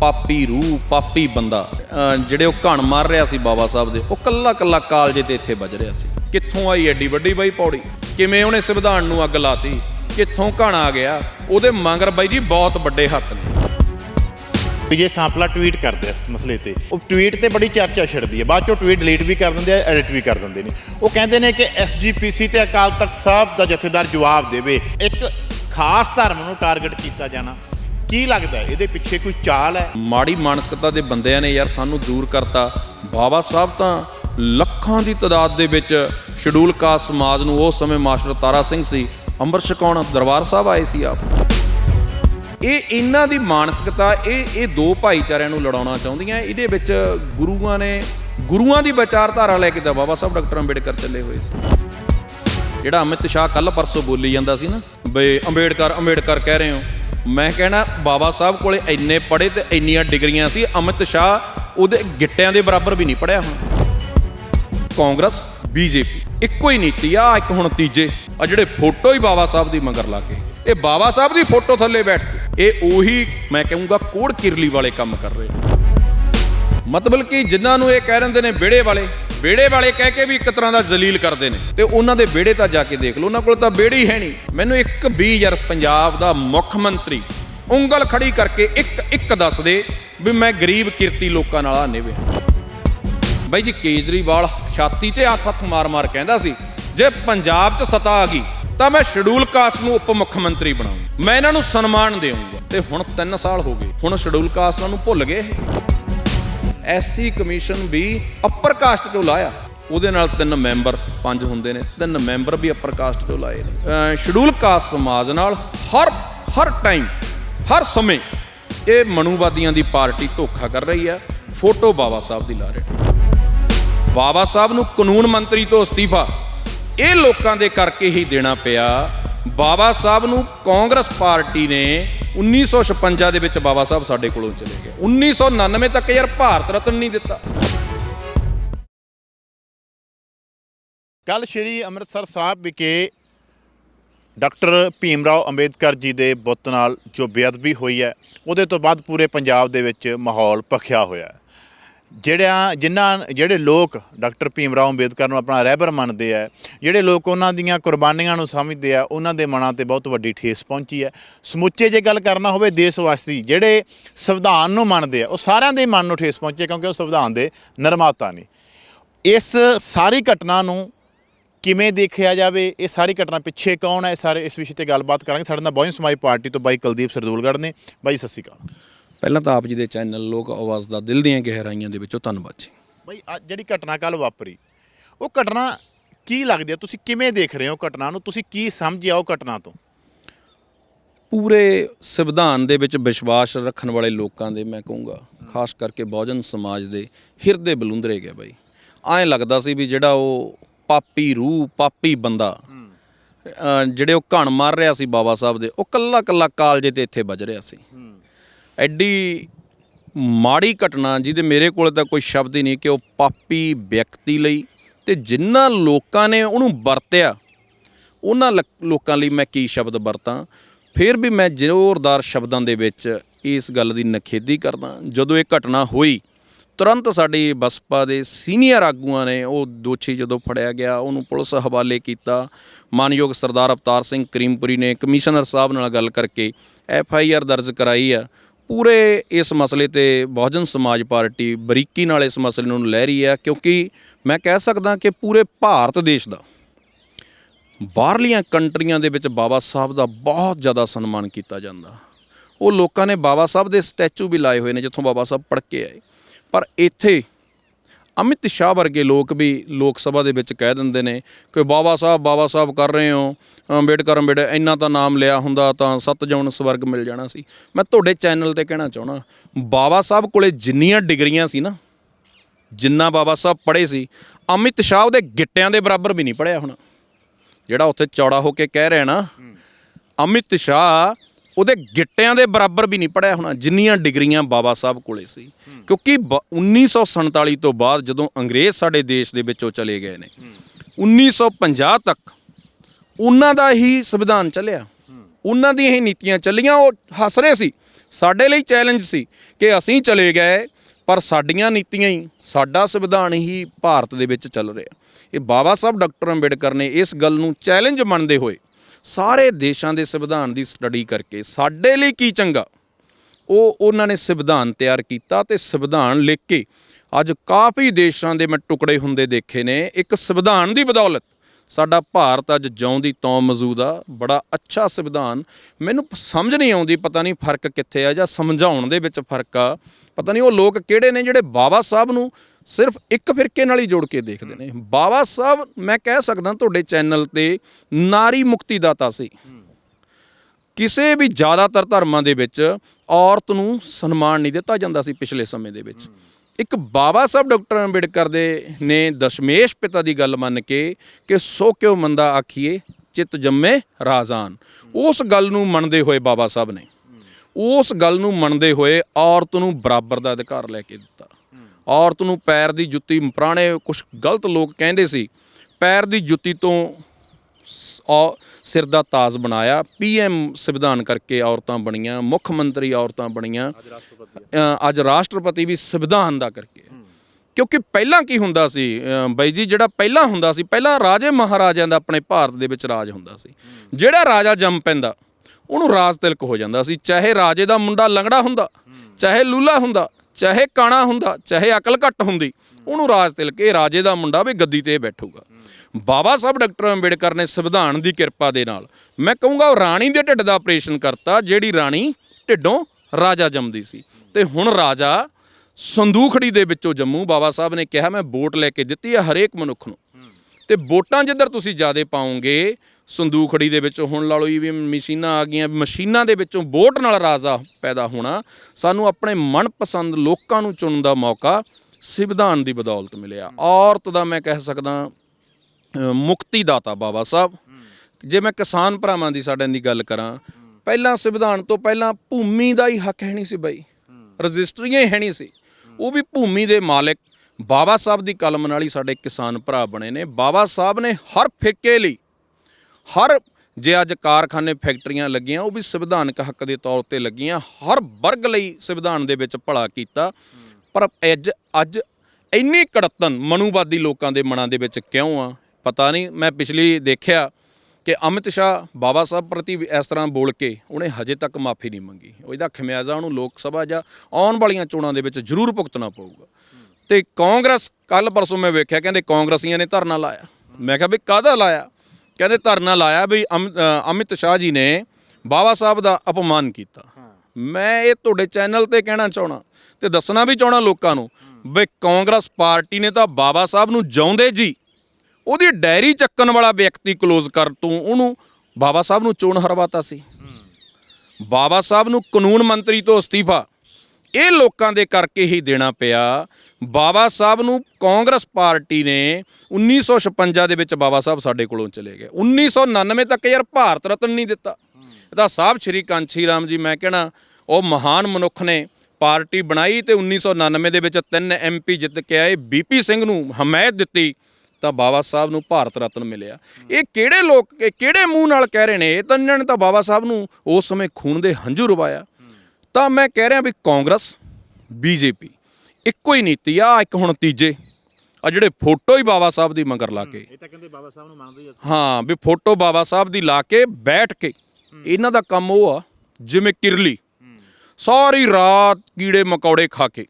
ਪਾਪੀ ਰੂਹ, ਪਾਪੀ ਬੰਦਾ। ਜਿਹੜੇ ਉਹ ਘਣ ਮਾਰ ਰਿਹਾ ਸੀ ਬਾਬਾ ਸਾਹਿਬ ਦੇ, ਉਹ ਕੱਲਾ ਕੱਲਾ ਕਾਲਜੇ ਤੇ ਇੱਥੇ ਵੱਜ ਰਿਹਾ ਸੀ। ਕਿੱਥੋਂ ਆਈ ਐਡੀ ਵੱਡੀ ਬਾਈ ਪੌੜੀ? ਕਿਵੇਂ ਉਹਨੇ ਸੰਵਿਧਾਨ ਨੂੰ ਅੱਗ ਲਾਤੀ? ਕਿੱਥੋਂ ਘਣ ਆ ਗਿਆ? ਉਹਦੇ ਮੰਗਰ ਬਾਈ ਜੀ ਬਹੁਤ ਵੱਡੇ ਹੱਥ ਨੇ। ਵਿਜੇ ਸਾਂਪਲਾ ਟਵੀਟ ਕਰਦੇ ਆ ਇਸ ਮਸਲੇ ਤੇ। ਉਹ ਟਵੀਟ ਤੇ ਬੜੀ ਚਰਚਾ ਛਿੜਦੀ ਹੈ। ਬਾਅਦ ਚੋਂ ਟਵੀਟ ਡਿਲੀਟ ਵੀ ਕਰ ਦਿੰਦੇ ਆ, ਐਡਿਟ ਵੀ ਕਰ ਦਿੰਦੇ ਨੇ। ਉਹ ਕਹਿੰਦੇ ਨੇ ਕਿ ਐਸਜੀਪੀਸੀ ਤੇ ਅਕਾਲ ਤਖਤ ਸਾਹਿਬ ਦਾ ਜਥੇਦਾਰ ਜਵਾਬ ਦੇਵੇ। ਇੱਕ ਖਾਸ ਧਰਮ ਨੂੰ ਟਾਰਗੇਟ ਕੀਤਾ ਜਾਣਾ। ਕੀ ਲੱਗਦਾ ਇਹਦੇ ਪਿੱਛੇ ਕੋਈ ਚਾਲ ਹੈ? ਮਾੜੀ ਮਾਨਸਿਕਤਾ ਦੇ ਬੰਦਿਆਂ ਨੇ ਯਾਰ ਸਾਨੂੰ ਦੂਰ ਕਰਤਾ। ਬਾਬਾ ਸਾਹਿਬ ਤਾਂ ਲੱਖਾਂ ਦੀ ਤਾਦਾਦ ਦੇ ਵਿੱਚ ਸ਼ਡਿਊਲ ਕਾਸਟ ਸਮਾਜ ਨੂੰ ਉਸ ਸਮੇਂ ਮਾਸਟਰ ਤਾਰਾ ਸਿੰਘ ਸੀ। ਅੰਮ੍ਰਿਤ ਛਕਾਉਣ ਦਰਬਾਰ ਸਾਹਿਬ ਆਏ ਸੀ ਆਪ। ਇਹ ਇਹਨਾਂ ਦੀ ਮਾਨਸਿਕਤਾ, ਇਹ ਇਹ ਦੋ ਭਾਈਚਾਰਿਆਂ ਨੂੰ ਲੜਾਉਣਾ ਚਾਹੁੰਦੀਆਂ। ਇਹਦੇ ਵਿੱਚ ਗੁਰੂਆਂ ਨੇ, ਗੁਰੂਆਂ ਦੀ ਵਿਚਾਰਧਾਰਾ ਲੈ ਕੇ ਤਾਂ ਬਾਬਾ ਸਾਹਿਬ ਡਾਕਟਰ ਅੰਬੇਡਕਰ ਚੱਲੇ ਹੋਏ ਸੀ। ਜਿਹੜਾ ਅਮਿਤ ਸ਼ਾਹ ਕੱਲ ਪਰਸੋਂ ਬੋਲੀ ਜਾਂਦਾ ਸੀ ਨਾ, ਬਈ ਅੰਬੇਡਕਰ ਅੰਬੇਡਕਰ ਕਹਿ ਰਹੇ ਹੋ। ਮੈਂ ਕਹਿਣਾ, ਬਾਬਾ ਸਾਹਿਬ ਕੋਲੇ ਇੰਨੇ ਪੜ੍ਹੇ ਤੇ ਇੰਨੀਆਂ ਡਿਗਰੀਆਂ ਸੀ, ਅਮਿਤ ਸ਼ਾਹ ਉਹਦੇ ਗਿੱਟਿਆਂ ਦੇ ਬਰਾਬਰ ਵੀ ਨਹੀਂ ਪੜਿਆ ਹੁਣ। ਕਾਂਗਰਸ ਬੀਜੇਪੀ ਇੱਕੋ ਹੀ ਨੀਤੀ ਆ ਇੱਕ ਹੁਣ ਤੀਜੇ। ਆ ਜਿਹੜੇ ਫੋਟੋ ਹੀ ਬਾਬਾ ਸਾਹਿਬ ਦੀ ਮਗਰ ਲਾ ਕੇ। ਇਹ ਬਾਬਾ ਸਾਹਿਬ ਦੀ ਫੋਟੋ ਥੱਲੇ ਬੈਠ ਕੇ। ਇਹ ਉਹੀ, ਮੈਂ ਕਹੂੰਗਾ, ਕੋੜ ਕਿਰਲੀ ਵਾਲੇ ਕੰਮ ਕਰ ਰਹੇ। ਮਤਲਬ ਕਿ ਜਿਨ੍ਹਾਂ ਨੂੰ ਇਹ ਕਹਿ ਰਹਿੰਦੇ ਨੇ ਵਿਹੜੇ ਵਾਲੇ ਵਿਹੜੇ ਵਾਲੇ ਕਹਿ ਕੇ ਵੀ ਇੱਕ ਤਰ੍ਹਾਂ ਦਾ ਜ਼ਲੀਲ ਕਰਦੇ ਨੇ। ਤੇ ਉਹਨਾਂ ਦੇ ਵਿਹੜੇ ਤਾਂ ਜਾ ਕੇ ਦੇਖ ਲਓ, ਉਹਨਾਂ ਕੋਲ ਤਾਂ ਵਿਹੜੇ ਹੈ ਨਹੀਂ। ਮੈਨੂੰ ਇੱਕ ਵੀ ਯਾਰ ਪੰਜਾਬ ਦਾ ਮੁੱਖ ਮੰਤਰੀ ਉਂਗਲ ਖੜੀ ਕਰਕੇ ਇੱਕ ਇੱਕ ਦੱਸ ਦੇ ਵੀ ਮੈਂ ਗਰੀਬ ਕਿਰਤੀ ਲੋਕਾਂ ਨਾਲ ਆ ਨਿਵੇ। ਬਾਈ ਜੀ, ਕੇਜਰੀਵਾਲ ਛਾਤੀ ਤੇ ਹੱਥ ਹੱਥ ਮਾਰ-ਮਾਰ ਕਹਿੰਦਾ ਸੀ, ਜੇ ਪੰਜਾਬ 'ਚ ਸਤਾ ਆ ਗਈ, ਤਾਂ ਮੈਂ ਸ਼ਡਿਊਲ ਕਾਸਟ ਨੂੰ ਉਪ ਮੁੱਖ ਮੰਤਰੀ ਬਣਾਉਂਗਾ ਮੈਂ ਇਹਨਾਂ ਨੂੰ ਸਨਮਾਨ ਦੇਵਾਂਗਾ ਤੇ ਹੁਣ 3 ਸਾਲ ਹੋ ਗਏ, ਹੁਣ ਸ਼ਡਿਊਲ ਕਾਸਟ ਨੂੰ ਭੁੱਲ ਗਏ ਐਸਸੀ ਕਮਿਸ਼ਨ ਵੀ ਅਪਰ ਕਾਸਟ ਚੋਂ ਲਾਇਆ। ਉਹਦੇ ਨਾਲ ਤਿੰਨ ਮੈਂਬਰ ਪੰਜ ਹੁੰਦੇ ਨੇ। ਤਿੰਨ ਮੈਂਬਰ ਵੀ ਅਪਰ ਕਾਸਟ ਚੋਂ ਲਾਏ ਨੇ। ਸ਼ਡਿਊਲ ਕਾਸਟ ਸਮਾਜ ਨਾਲ ਹਰ ਹਰ ਟਾਈਮ ਹਰ ਸਮੇਂ ਇਹ ਮਨੂਵਾਦੀਆਂ ਦੀ ਪਾਰਟੀ ਧੋਖਾ ਕਰ ਰਹੀ ਆ ਫੋਟੋ ਬਾਬਾ ਸਾਹਿਬ ਦੀ ਲਾ ਰਹੇ ਬਾਬਾ ਸਾਹਿਬ ਨੂੰ ਕਾਨੂੰਨ ਮੰਤਰੀ ਤੋਂ ਅਸਤੀਫਾ। ਇਹ ਲੋਕਾਂ ਦੇ ਕਰਕੇ ਹੀ ਦੇਣਾ ਪਿਆ। ਬਾਬਾ ਸਾਹਿਬ ਨੂੰ ਕਾਂਗਰਸ ਪਾਰਟੀ ਨੇ 1956 ਦੇ ਵਿੱਚ ਬਾਬਾ ਸਾਹਿਬ ਸਾਡੇ ਕੋਲੋਂ ਚਲੇ ਗਏ। 1999 ਤੱਕ ਯਾਰ ਭਾਰਤ ਰਤਨ ਨਹੀਂ ਦਿੱਤਾ। ਕੱਲ ਸ਼੍ਰੀ ਅੰਮ੍ਰਿਤਸਰ ਸਾਹਿਬ ਵਿਖੇ ਡਾਕਟਰ ਭੀਮ ਰਾਓ ਅੰਬੇਦਕਰ ਜੀ ਦੇ ਬੁੱਤ ਨਾਲ ਜੋ ਬੇਅਦਬੀ ਹੋਈ ਹੈ, ਉਹਦੇ ਤੋਂ ਬਾਅਦ ਪੂਰੇ ਪੰਜਾਬ ਦੇ ਵਿੱਚ ਮਾਹੌਲ ਭਖਿਆ ਹੋਇਆ ਹੈ। ਜਿਹੜਿਆਂ, ਜਿਨ੍ਹਾਂ, ਜਿਹੜੇ ਲੋਕ ਡਾਕਟਰ ਭੀਮ ਰਾਓ ਅੰਬੇਦਕਰ ਨੂੰ ਆਪਣਾ ਰਹਿਬਰ ਮੰਨਦੇ ਆ, ਜਿਹੜੇ ਲੋਕ ਉਹਨਾਂ ਦੀਆਂ ਕੁਰਬਾਨੀਆਂ ਨੂੰ ਸਮਝਦੇ ਆ, ਉਹਨਾਂ ਦੇ ਮਨਾਂ ਤੇ ਬਹੁਤ ਵੱਡੀ ਠੇਸ ਪਹੁੰਚੀ ਹੈ। ਸਮੁੱਚੇ ਜੇ ਗੱਲ ਕਰਨਾ ਹੋਵੇ ਦੇਸ਼ ਵਾਸੀ, ਜਿਹੜੇ ਸੰਵਿਧਾਨ ਨੂੰ ਮੰਨਦੇ ਆ, ਉਹ ਸਾਰਿਆਂ ਦੇ ਮਨ ਨੂੰ ਠੇਸ ਪਹੁੰਚੇ ਕਿਉਂਕਿ ਉਹ ਸੰਵਿਧਾਨ ਦੇ ਨਿਰਮਾਤਾ ਨੇ। ਇਸ ਸਾਰੀ ਘਟਨਾ ਨੂੰ ਕਿਵੇਂ ਦੇਖਿਆ ਜਾਵੇ, ਇਹ ਸਾਰੀ ਘਟਨਾ ਪਿੱਛੇ ਕੌਣ ਹੈ ਸਾਰੇ ਇਸ ਵਿਸ਼ੇ ਤੇ ਗੱਲਬਾਤ ਕਰਾਂਗੇ। ਸਾਡੇ ਨਾਲ ਬਹੁਜਨ ਸਮਾਜ ਪਾਰਟੀ ਤੋਂ ਬਾਈ ਕੁਲਦੀਪ ਸਰਦੂਲਗੜ੍ਹ ਨੇ। ਬਾਈ, ਸਤਿ ਸ਼੍ਰੀ ਅਕਾਲ। ਪਹਿਲਾਂ ਤਾਂ ਆਪ ਜੀ ਦੇ ਚੈਨਲ ਲੋਕ ਆਵਾਜ਼ ਦਾ ਦਿਲ ਦੀਆਂ ਗਹਿਰਾਈਆਂ ਦੇ ਵਿੱਚੋਂ ਧੰਨਵਾਦ ਜੀ ਬਾਈ ਅੱਜ ਜਿਹੜੀ ਘਟਨਾ ਕੱਲ ਵਾਪਰੀ ਉਹ ਘਟਨਾ ਕੀ ਲੱਗਦੀ ਹੈ ਤੁਸੀਂ ਕਿਵੇਂ ਦੇਖ ਰਹੇ ਹੋ ਘਟਨਾ ਨੂੰ? ਤੁਸੀਂ ਕੀ ਸਮਝਿਆ ਉਹ ਘਟਨਾ ਤੋਂ? ਪੂਰੇ ਸੰਵਿਧਾਨ ਦੇ ਵਿੱਚ ਵਿਸ਼ਵਾਸ ਰੱਖਣ ਵਾਲੇ ਲੋਕਾਂ ਦੇ ਮੈਂ ਕਹੂੰਗਾ ਖਾਸ ਕਰਕੇ ਬਹੁਜਨ ਸਮਾਜ ਦੇ ਹਿਰਦੇ ਬਲੁੰਦਰੇ ਗਏ ਬਾਈ। ਐਂ ਲੱਗਦਾ ਸੀ ਵੀ ਜਿਹੜਾ ਉਹ ਪਾਪੀ ਰੂਹ ਪਾਪੀ ਬੰਦਾ ਅਹ ਜਿਹੜੇ ਉਹ ਘਣ ਮਾਰ ਰਿਹਾ ਸੀ ਬਾਬਾ ਸਾਹਿਬ ਦੇ ਉਹ ਕੱਲਾ ਕੱਲਾ ਕਾਲਜੇ ਤੇ ਇੱਥੇ ਵੱਜ ਰਿਹਾ ਸੀ। ਐਡੀ ਮਾੜੀ ਘਟਨਾ ਜਿਹਦੇ ਮੇਰੇ ਕੋਲ ਤਾਂ ਕੋਈ ਸ਼ਬਦ ਹੀ ਨਹੀਂ ਕਿ ਉਹ ਪਾਪੀ ਵਿਅਕਤੀ ਲਈ ਤੇ ਜਿਨ੍ਹਾਂ ਲੋਕਾਂ ਨੇ ਉਹਨੂੰ ਵਰਤਿਆ, ਉਹਨਾਂ ਲ- ਲੋਕਾਂ ਲਈ ਮੈਂ ਕੀ ਸ਼ਬਦ ਵਰਤਾਂ? ਫਿਰ ਵੀ ਮੈਂ ਜ਼ੋਰਦਾਰ ਸ਼ਬਦਾਂ ਦੇ ਵਿੱਚ ਇਸ ਗੱਲ ਦੀ ਨਖੇਦੀ ਕਰਦਾ। ਜਦੋਂ ਇਹ ਘਟਨਾ ਹੋਈ, ਤੁਰੰਤ ਸਾਡੇ ਬਸਪਾ ਦੇ ਸੀਨੀਅਰ ਆਗੂਆਂ ਨੇ ਉਹ ਦੋਸ਼ੀ ਜਦੋਂ ਫੜਿਆ ਗਿਆ, ਉਹਨੂੰ ਪੁਲਿਸ ਹਵਾਲੇ ਕੀਤਾ। ਮਾਨਯੋਗ ਸਰਦਾਰ ਅਵਤਾਰ ਸਿੰਘ ਕਰੀਮਪੁਰੀ ਨੇ ਕਮਿਸ਼ਨਰ ਸਾਹਿਬ ਨਾਲ ਗੱਲ ਕਰਕੇ ਐਫ ਆਈ ਆਰ ਦਰਜ ਕਰਾਈ ਆ। ਪੂਰੇ ਇਸ ਮਸਲੇ ਤੇ ਬਹੁਜਨ ਸਮਾਜ ਪਾਰਟੀ ਬਰੀਕੀ ਨਾਲ ਇਸ ਮਸਲੇ ਨੂੰ ਲੈ ਰਹੀ ਹੈ, ਕਿਉਂਕਿ ਮੈਂ ਕਹਿ ਸਕਦਾ ਕਿ ਪੂਰੇ ਭਾਰਤ ਦੇਸ਼ ਦਾ ਬਾਹਰਲੀਆਂ ਕੰਟਰੀਆਂ ਦੇ ਵਿੱਚ ਬਾਬਾ ਸਾਹਿਬ ਦਾ ਬਹੁਤ ਜ਼ਿਆਦਾ ਸਨਮਾਨ ਕੀਤਾ ਜਾਂਦਾ। ਉਹ ਲੋਕਾਂ ਨੇ ਬਾਬਾ ਸਾਹਿਬ ਦੇ ਸਟੈਚੂ ਵੀ ਲਾਏ ਹੋਏ ਨੇ ਜਿੱਥੋਂ ਬਾਬਾ ਸਾਹਿਬ ਪੜ੍ਹ ਕੇ ਆਏ। ਪਰ ਇੱਥੇ ਅਮਿਤ ਸ਼ਾਹ ਵਰਗੇ ਲੋਕ ਵੀ ਲੋਕ ਸਭਾ ਦੇ ਵਿੱਚ ਕਹਿ ਦਿੰਦੇ ਨੇ ਕਿ ਬਾਬਾ ਸਾਹਿਬ ਬਾਬਾ ਸਾਹਿਬ ਕਰ ਰਹੇ ਹੋ, ਅੰਬੇਡਕਰ ਅੰਬੇਡ ਇੰਨਾ ਤਾਂ ਨਾਮ ਲਿਆ ਹੁੰਦਾ ਤਾਂ ਸੱਤ ਜੌਨ ਸਵਰਗ ਮਿਲ ਜਾਣਾ ਸੀ। ਮੈਂ ਤੁਹਾਡੇ ਚੈਨਲ ਤੇ ਕਹਿਣਾ ਚਾਹਣਾ ਬਾਬਾ ਸਾਹਿਬ ਕੋਲੇ ਜਿੰਨੀਆਂ ਡਿਗਰੀਆਂ ਸੀ ਨਾ, ਜਿੰਨਾ ਬਾਬਾ ਸਾਹਿਬ ਪੜ੍ਹੇ ਸੀ, ਅਮਿਤ ਸ਼ਾਹ ਉਹਦੇ ਗਿੱਟਿਆਂ ਦੇ ਬਰਾਬਰ ਵੀ ਨਹੀਂ ਪੜ੍ਹਿਆ ਹੋਣਾ। ਜਿਹੜਾ ਉੱਥੇ ਚੌੜਾ ਹੋ ਕੇ ਕਹਿ ਰਿਹਾ ਨਾ, ਅਮਿਤ ਸ਼ਾਹ ਉਹਦੇ ਗਿੱਟਿਆਂ ਦੇ ਬਰਾਬਰ ਵੀ ਨਹੀਂ ਪੜਿਆ ਹੋਣਾ ਜਿੰਨੀਆਂ ਡਿਗਰੀਆਂ ਬਾਬਾ ਸਾਹਿਬ ਕੋਲੇ ਸੀ। ਕਿਉਂਕਿ ਬ- 1947 ਤੋਂ ਬਾਅਦ ਜਦੋਂ ਅੰਗਰੇਜ਼ ਸਾਡੇ ਦੇਸ਼ ਦੇ ਵਿੱਚੋਂ ਚਲੇ ਗਏ ਨੇ 1950 ਤੱਕ ਉਹਨਾਂ ਦਾ ਹੀ ਸੰਵਿਧਾਨ ਚੱਲਿਆ। ਉਹਨਾਂ ਦੀਆਂ ਹੀ ਨੀਤੀਆਂ ਚੱਲੀਆਂ ਉਹ ਹੱਸ ਰਹੇ ਸੀ। ਸਾਡੇ ਲਈ ਚੈਲੰਜ ਸੀ ਕਿ ਅਸੀਂ ਚਲੇ ਗਏ ਪਰ ਸਾਡੀਆਂ ਨੀਤੀਆਂ ਹੀ ਸਾਡਾ ਸੰਵਿਧਾਨ ਹੀ ਭਾਰਤ ਦੇ ਵਿੱਚ ਚੱਲ ਰਿਹਾ। ਇਹ ਬਾਬਾ ਸਾਹਿਬ ਡਾਕਟਰ ਅੰਬੇਡਕਰ ਨੇ ਇਸ ਗੱਲ ਨੂੰ ਚੈਲੰਜ ਮੰਨਦੇ ਹੋਏ ਸਾਰੇ ਦੇਸ਼ਾਂ ਦੇ ਸੰਵਿਧਾਨ ਦੀ ਸਟੱਡੀ ਕਰਕੇ ਸਾਡੇ ਲਈ ਕੀ ਚੰਗਾ? ਉਹ ਉਹਨਾਂ ਨੇ ਸੰਵਿਧਾਨ ਤਿਆਰ ਕੀਤਾ ਤੇ ਸੰਵਿਧਾਨ ਲਿਖ ਕੇ ਅੱਜ ਕਾਫੀ ਦੇਸ਼ਾਂ ਦੇ ਮੈਂ ਟੁਕੜੇ ਹੁੰਦੇ ਦੇਖੇ ਨੇ, ਇੱਕ ਸੰਵਿਧਾਨ ਦੀ ਬਦੌਲਤ ਸਾਡਾ ਭਾਰਤ ਅੱਜ ਜਿਉਂ ਦੀ ਤੌਂ ਮੌਜੂਦ ਆ, ਬੜਾ ਅੱਛਾ ਸੰਵਿਧਾਨ। ਮੈਨੂੰ ਸਮਝ ਨਹੀਂ ਆਉਂਦੀ, ਪਤਾ ਨਹੀਂ ਫ਼ਰਕ ਕਿੱਥੇ ਆ ਜਾਂ ਸਮਝਾਉਣ ਦੇ ਵਿੱਚ ਫ਼ਰਕ ਆ। ਪਤਾ ਨਹੀਂ ਉਹ ਲੋਕ ਕਿਹੜੇ ਨੇ ਜਿਹੜੇ ਬਾਬਾ ਸਾਹਿਬ ਨੂੰ ਸਿਰਫ ਇੱਕ ਫਿਰਕੇ ਨਾਲ ਹੀ ਜੋੜ ਕੇ ਦੇਖਦੇ ਨੇ। ਬਾਬਾ ਸਾਹਿਬ ਮੈਂ ਕਹਿ ਸਕਦਾ ਤੁਹਾਡੇ ਚੈਨਲ ਤੇ ਨਾਰੀ ਮੁਕਤੀ ਦਾਤਾ ਸੀ ਕਿਸੇ ਵੀ ਜ਼ਿਆਦਾਤਰ ਧਰਮਾਂ ਦੇ ਵਿੱਚ ਔਰਤ ਨੂੰ ਸਨਮਾਨ ਨਹੀਂ ਦਿੱਤਾ ਜਾਂਦਾ ਸੀ ਪਿਛਲੇ ਸਮੇਂ ਦੇ ਵਿੱਚ। ਇੱਕ ਬਾਬਾ ਸਾਹਿਬ ਡਾਕਟਰ ਅੰਬੇਡਕਰ ਦੇ ਨੇ ਦਸ਼ਮੇਸ਼ ਪਿਤਾ ਦੀ ਗੱਲ ਮੰਨ ਕੇ ਕਿ ਸੋ ਕਿਉ ਮੰਦਾ ਆਖੀਏ ਚਿੱਤ ਜੰਮੇ ਰਾਜ਼ਾਨ। ਉਸ ਗੱਲ ਨੂੰ ਮੰਨਦੇ ਹੋਏ ਬਾਬਾ ਸਾਹਿਬ ਨੇ। ਉਸ ਗੱਲ ਨੂੰ ਮੰਨਦੇ ਹੋਏ ਔਰਤ ਨੂੰ ਬਰਾਬਰ ਦਾ ਅਧਿਕਾਰ ਲੈ ਕੇ ਦਿੱਤਾ। ਔਰਤ ਨੂੰ ਪੈਰ ਦੀ ਜੁੱਤੀ ਪੁਰਾਣੇ ਕੁਝ ਗਲਤ ਲੋਕ ਕਹਿੰਦੇ ਸੀ ਪੈਰ ਦੀ ਜੁੱਤੀ ਤੋਂ ਸਿਰ ਦਾ ਤਾਜ ਬਣਾਇਆ। ਪੀਐਮ ਸੰਵਿਧਾਨ ਕਰਕੇ ਔਰਤਾਂ ਬਣੀਆਂ ਮੁੱਖ ਮੰਤਰੀ ਔਰਤਾਂ ਬਣੀਆਂ। ਅੱਜ ਰਾਸ਼ਟਰਪਤੀ ਵੀ ਸੰਵਿਧਾਨ ਦਾ ਕਰਕੇ। ਕਿਉਂਕਿ ਪਹਿਲਾਂ ਕੀ ਹੁੰਦਾ ਸੀ ਬਾਈ ਜੀ ਜਿਹੜਾ ਪਹਿਲਾਂ ਹੁੰਦਾ ਸੀ ਪਹਿਲਾਂ ਰਾਜੇ ਮਹਾਰਾਜਿਆਂ ਦਾ ਆਪਣੇ ਭਾਰਤ ਦੇ ਵਿੱਚ ਰਾਜ ਹੁੰਦਾ ਸੀ। ਜਿਹੜਾ ਰਾਜਾ ਜੰਮ ਪੈਂਦਾ ਉਹਨੂੰ ਰਾਜ ਤਿਲਕ ਹੋ ਜਾਂਦਾ ਸੀ। ਚਾਹੇ ਰਾਜੇ ਦਾ ਮੁੰਡਾ ਲੰਗੜਾ ਹੁੰਦਾ, ਚਾਹੇ ਲੂਲਾ ਹੁੰਦਾ, ਚਾਹੇ ਕਾਣਾ ਹੁੰਦਾ, ਚਾਹੇ ਅਕਲ ਘੱਟ ਹੁੰਦੀ, ਉਹਨੂੰ ਰਾਜ ਤਿਲਕ, ਇਹ ਰਾਜੇ ਦਾ ਮੁੰਡਾ ਵੀ ਗੱਦੀ ਤੇ ਬੈਠੂਗਾ। ਬਾਬਾ ਸਾਹਿਬ ਡਾਕਟਰ ਅੰਬੇਡਕਰ ਨੇ ਸੰਵਿਧਾਨ ਦੀ ਕਿਰਪਾ ਦੇ ਨਾਲ, ਮੈਂ ਕਹੂੰਗਾ ਰਾਣੀ ਦੇ ਢਿੱਡ ਦਾ ਆਪਰੇਸ਼ਨ ਕਰਤਾ, ਜਿਹੜੀ ਰਾਣੀ ਢਿੱਡੋਂ ਰਾਜਾ ਜੰਮਦੀ ਸੀ। ਤੇ ਹੁਣ ਰਾਜਾ ਸੰਦੂਖੜੀ ਦੇ ਵਿੱਚੋਂ ਜੰਮੂ, ਬਾਬਾ ਸਾਹਿਬ ਨੇ ਕਿਹਾ, ਮੈਂ ਵੋਟ ਲੈ ਕੇ ਦਿੱਤੀ ਹੈ ਹਰੇਕ ਮਨੁੱਖ ਨੂੰ। ਤੇ ਵੋਟਾਂ ਜਿੱਧਰ ਤੁਸੀਂ ਜ਼ਿਆਦਾ ਪਾਉਂਗੇ ਸੰਦੂਖੜੀ ਦੇ ਵਿੱਚ ਹੁਣ ਲਾ ਲਓ ਵੀ ਮਸ਼ੀਨਾਂ ਆ ਗਈਆਂ ਮਸ਼ੀਨਾਂ ਦੇ ਵਿੱਚੋਂ ਵੋਟ ਨਾਲ ਰਾਜਾ ਪੈਦਾ ਹੋਣਾ ਸਾਨੂੰ ਆਪਣੇ ਮਨਪਸੰਦ ਲੋਕਾਂ ਨੂੰ ਚੁਣਨ ਦਾ ਮੌਕਾ ਸੰਵਿਧਾਨ ਦੀ ਬਦੌਲਤ ਮਿਲਿਆ। ਔਰਤ ਦਾ ਮੈਂ ਕਹਿ ਸਕਦਾ ਮੁਕਤੀ ਦਾਤਾ ਬਾਬਾ ਸਾਹਿਬ। ਜੇ ਮੈਂ ਕਿਸਾਨ ਭਰਾਵਾਂ ਦੀ ਸਾਡੇ ਦੀ ਗੱਲ ਕਰਾਂ ਪਹਿਲਾਂ ਸੰਵਿਧਾਨ ਤੋਂ ਪਹਿਲਾਂ ਭੂਮੀ ਦਾ ਹੀ ਹੱਕ ਹੈ ਨਹੀਂ ਸੀ ਬਾਈ। ਰਜਿਸਟਰੀਆਂ ਹੀ ਹੈ ਨਹੀਂ ਸੀ। ਉਹ ਵੀ ਭੂਮੀ ਦੇ ਮਾਲਕ ਬਾਬਾ ਸਾਹਿਬ ਦੀ ਕਲਮ ਨਾਲ ਹੀ ਸਾਡੇ ਕਿਸਾਨ ਭਰਾ ਬਣੇ ਨੇ। ਬਾਬਾ ਸਾਹਿਬ ਨੇ ਹਰ ਫਿਰਕੇ ਲਈ, ਹਰ ਜੇ ਅੱਜ ਕਾਰਖਾਨੇ ਫੈਕਟਰੀਆਂ ਲੱਗੀਆਂ, ਉਹ ਵੀ ਸੰਵਿਧਾਨਕ ਹੱਕ ਦੇ ਤੌਰ ਤੇ ਲੱਗੀਆਂ, ਹਰ ਵਰਗ ਲਈ ਸੰਵਿਧਾਨ ਦੇ ਵਿੱਚ ਭਲਾ ਕੀਤਾ। ਪਰ ਅੱਜ ਅੱਜ ਇੰਨੀ ਕੜਤਨ ਮਨੂਵਾਦੀ ਲੋਕਾਂ ਦੇ ਮਨਾਂ ਦੇ ਵਿੱਚ ਕਿਉਂ ਆ? ਪਤਾ ਨਹੀਂ, ਮੈਂ ਪਿਛਲੀ ਦੇਖਿਆ ਕਿ ਅਮਿਤ ਸ਼ਾਹ ਬਾਬਾ ਸਾਹਿਬ ਪ੍ਰਤੀ ਵੀ ਇਸ ਤਰ੍ਹਾਂ ਬੋਲ ਕੇ ਉਹਨੇ ਹਜੇ ਤੱਕ ਮਾਫੀ ਨਹੀਂ ਮੰਗੀ। ਇਹਦਾ ਖਮਿਆਜ਼ਾ ਉਹਨੂੰ ਲੋਕ ਸਭਾ ਜਾਂ ਆਉਣ ਵਾਲੀਆਂ ਚੋਣਾਂ ਦੇ ਵਿੱਚ ਜ਼ਰੂਰ ਭੁਗਤਣਾ ਪਊਗਾ। ਤੇ ਕਾਂਗਰਸ ਕੱਲ ਪਰਸੋਂ ਮੈਂ ਵੇਖਿਆ, ਕਹਿੰਦੇ ਕਾਂਗਰਸੀਆਂ ਨੇ ਧਰਨਾ ਲਾਇਆ। ਮੈਂ ਕਿਹਾ ਵੀ ਕਾਹਦਾ ਲਾਇਆ? ਕਹਿੰਦੇ ਧਰਨਾ ਲਾਇਆ ਵੀ ਅਮ- ਅਮਿਤ ਸ਼ਾਹ ਜੀ ਨੇ ਬਾਬਾ ਸਾਹਿਬ ਦਾ ਅਪਮਾਨ ਕੀਤਾ। ਮੈਂ ਇਹ ਤੁਹਾਡੇ ਚੈਨਲ ਤੇ ਕਹਿਣਾ ਚਾਹਣਾ ਤੇ ਦੱਸਣਾ ਵੀ ਚਾਹਣਾ ਲੋਕਾਂ ਨੂੰ ਵੀ ਕਾਂਗਰਸ ਪਾਰਟੀ ਨੇ ਤਾਂ ਬਾਬਾ ਸਾਹਿਬ ਨੂੰ ਜਿਉਂਦੇ ਜੀ, ਉਹਦੀ ਡਾਇਰੀ ਚੱਕਣ ਵਾਲਾ ਵਿਅਕਤੀ ਕਲੋਜ਼ ਕਰ ਤੂੰ, ਉਹਨੂੰ ਬਾਬਾ ਸਾਹਿਬ ਨੂੰ ਚੋਣ ਹਰਵਾਤਾ ਸੀ। ਬਾਬਾ ਸਾਹਿਬ ਨੂੰ ਕਾਨੂੰਨ ਮੰਤਰੀ ਤੋਂ ਅਸਤੀਫਾ ਇਹ ਲੋਕਾਂ ਦੇ ਕਰਕੇ ਹੀ ਦੇਣਾ ਪਿਆ। ਬਾਬਾ ਸਾਹਿਬ ਨੂੰ ਕਾਂਗਰਸ ਪਾਰਟੀ ਨੇ 1956 ਦੇ ਵਿੱਚ ਬਾਬਾ ਸਾਹਿਬ ਸਾਡੇ ਕੋਲੋਂ ਚਲੇ ਗਏ। 1999 ਤੱਕ ਯਾਰ ਭਾਰਤ ਰਤਨ ਨਹੀਂ ਦਿੱਤਾ। ਇਹ ਤਾਂ ਸਾਹਿਬ ਸ਼੍ਰੀ ਕਾਂਛੀ ਰਾਮ ਜੀ, ਮੈਂ ਕਹਿਣਾ, ਉਹ ਮਹਾਨ ਮਨੁੱਖ ਨੇ ਪਾਰਟੀ ਬਣਾਈ ਤੇ 1999 ਦੇ ਵਿੱਚ ਤਿੰਨ ਐਮਪੀ ਜਿੱਤ ਕੇ ਆਏ। ਬੀਪੀ ਸਿੰਘ ਨੂੰ ਹਮਾਇਤ ਦਿੱਤੀ ਤਾਂ ਬਾਬਾ ਸਾਹਿਬ ਨੂੰ ਭਾਰਤ ਰਤਨ ਮਿਲਿਆ। ਇਹ ਕਿਹੜੇ ਲੋਕ ਕਿਹੜੇ ਮੂੰਹ ਨਾਲ ਕਹਿ ਰਹੇ ਨੇ? ਇਹ ਤਾਂ ਇਹਨਾਂ ਨੇ ਤਾਂ ਬਾਬਾ ਸਾਹਿਬ ਨੂੰ ਉਸ ਸਮੇਂ ਖੂਨ ਦੇ ਹੰਝੂ ਰਵਾਇਆ। ਤਾਂ ਮੈਂ ਕਹਿ ਰਿਹਾ ਵੀ ਕਾਂਗਰਸ ਬੀਜੇਪੀ ਇੱਕੋ ਹੀ ਨੀਤੀ ਆ ਇੱਕ ਹੁਣ ਤੀਜੇ। ਆ ਜਿਹੜੇ ਫੋਟੋ ਹੀ ਬਾਬਾ ਸਾਹਿਬ ਦੀ ਮਗਰ ਲਾ ਕੇ। ਇਹ ਤਾਂ ਕਹਿੰਦੇ ਬਾਬਾ ਸਾਹਿਬ ਨੂੰ ਮੰਨਦੇ ਹੀ ਹਾਂ ਵੀ ਫੋਟੋ ਬਾਬਾ ਸਾਹਿਬ ਦੀ ਲਾ ਕੇ ਬੈਠ ਕੇ ਇਹਨਾਂ ਦਾ ਕੰਮ ਉਹ ਆ ਜਿਵੇਂ ਕਿਰਲੀ। ਸਾਰੀ ਰਾਤ ਕੀੜੇ ਮਕੌੜੇ ਖਾ ਕੇ।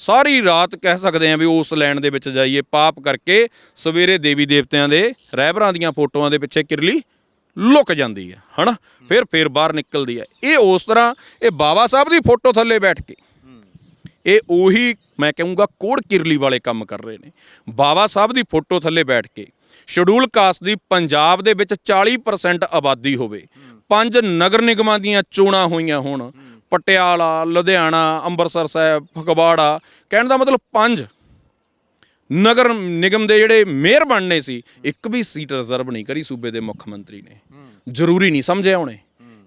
ਸਾਰੀ ਰਾਤ ਕਹਿ ਸਕਦੇ ਆ ਵੀ ਉਸ ਲਾਈਨ ਦੇ ਵਿੱਚ ਜਾਈਏ ਪਾਪ ਕਰਕੇ ਸਵੇਰੇ ਦੇਵੀ ਦੇਵਤਿਆਂ ਦੇ ਰਹਿਬਰਾਂ ਦੀਆਂ ਫੋਟੋਆਂ ਦੇ ਪਿੱਛੇ ਕਿਰਲੀ ਲੁਕ ਜਾਂਦੀ ਹੈ, ਹਨਾ? ਫਿਰ ਫਿਰ ਬਾਹਰ ਨਿਕਲਦੀ ਹੈ। ਇਹ ਉਸ ਤਰ੍ਹਾਂ ਇਹ ਬਾਬਾ ਸਾਹਿਬ ਦੀ ਫੋਟੋ ਥੱਲੇ ਬੈਠ ਕੇ। ਇਹ ਉਹੀ, ਮੈਂ ਕਹੂੰਗਾ, ਕੋੜ ਕਿਰਲੀ ਵਾਲੇ ਕੰਮ ਕਰ ਰਹੇ ਨੇ। ਬਾਬਾ ਸਾਹਿਬ ਦੀ ਫੋਟੋ ਥੱਲੇ ਬੈਠ ਕੇ। ਸ਼ਡਿਊਲ ਕਾਸਟ ਦੀ ਪੰਜਾਬ ਦੇ ਵਿੱਚ 40% ਆਬਾਦੀ ਹੋਵੇ। ਪੰਜ ਨਗਰ ਨਿਗਮਾਂ ਦੀਆਂ ਚੋਣਾਂ ਹੋਈਆਂ ਹੋਣ। ਪਟਿਆਲਾ, ਲੁਧਿਆਣਾ, ਅੰਮ੍ਰਿਤਸਰ ਸਾਹਿਬ, ਫਗਵਾੜਾ। ਕਹਿਣ ਦਾ ਮਤਲਬ ਪੰਜ। ਨਗਰ ਨਿਗਮ ਦੇ ਜਿਹੜੇ ਮੇਅਰ ਬਣਨੇ ਸੀ ਇੱਕ ਵੀ ਸੀਟ ਰਿਜ਼ਰਵ ਨਹੀਂ ਕਰੀ ਸੂਬੇ ਦੇ ਮੁੱਖ ਮੰਤਰੀ ਨੇ। ਜ਼ਰੂਰੀ ਨਹੀਂ ਸਮਝਿਆ ਉਹਨੇ?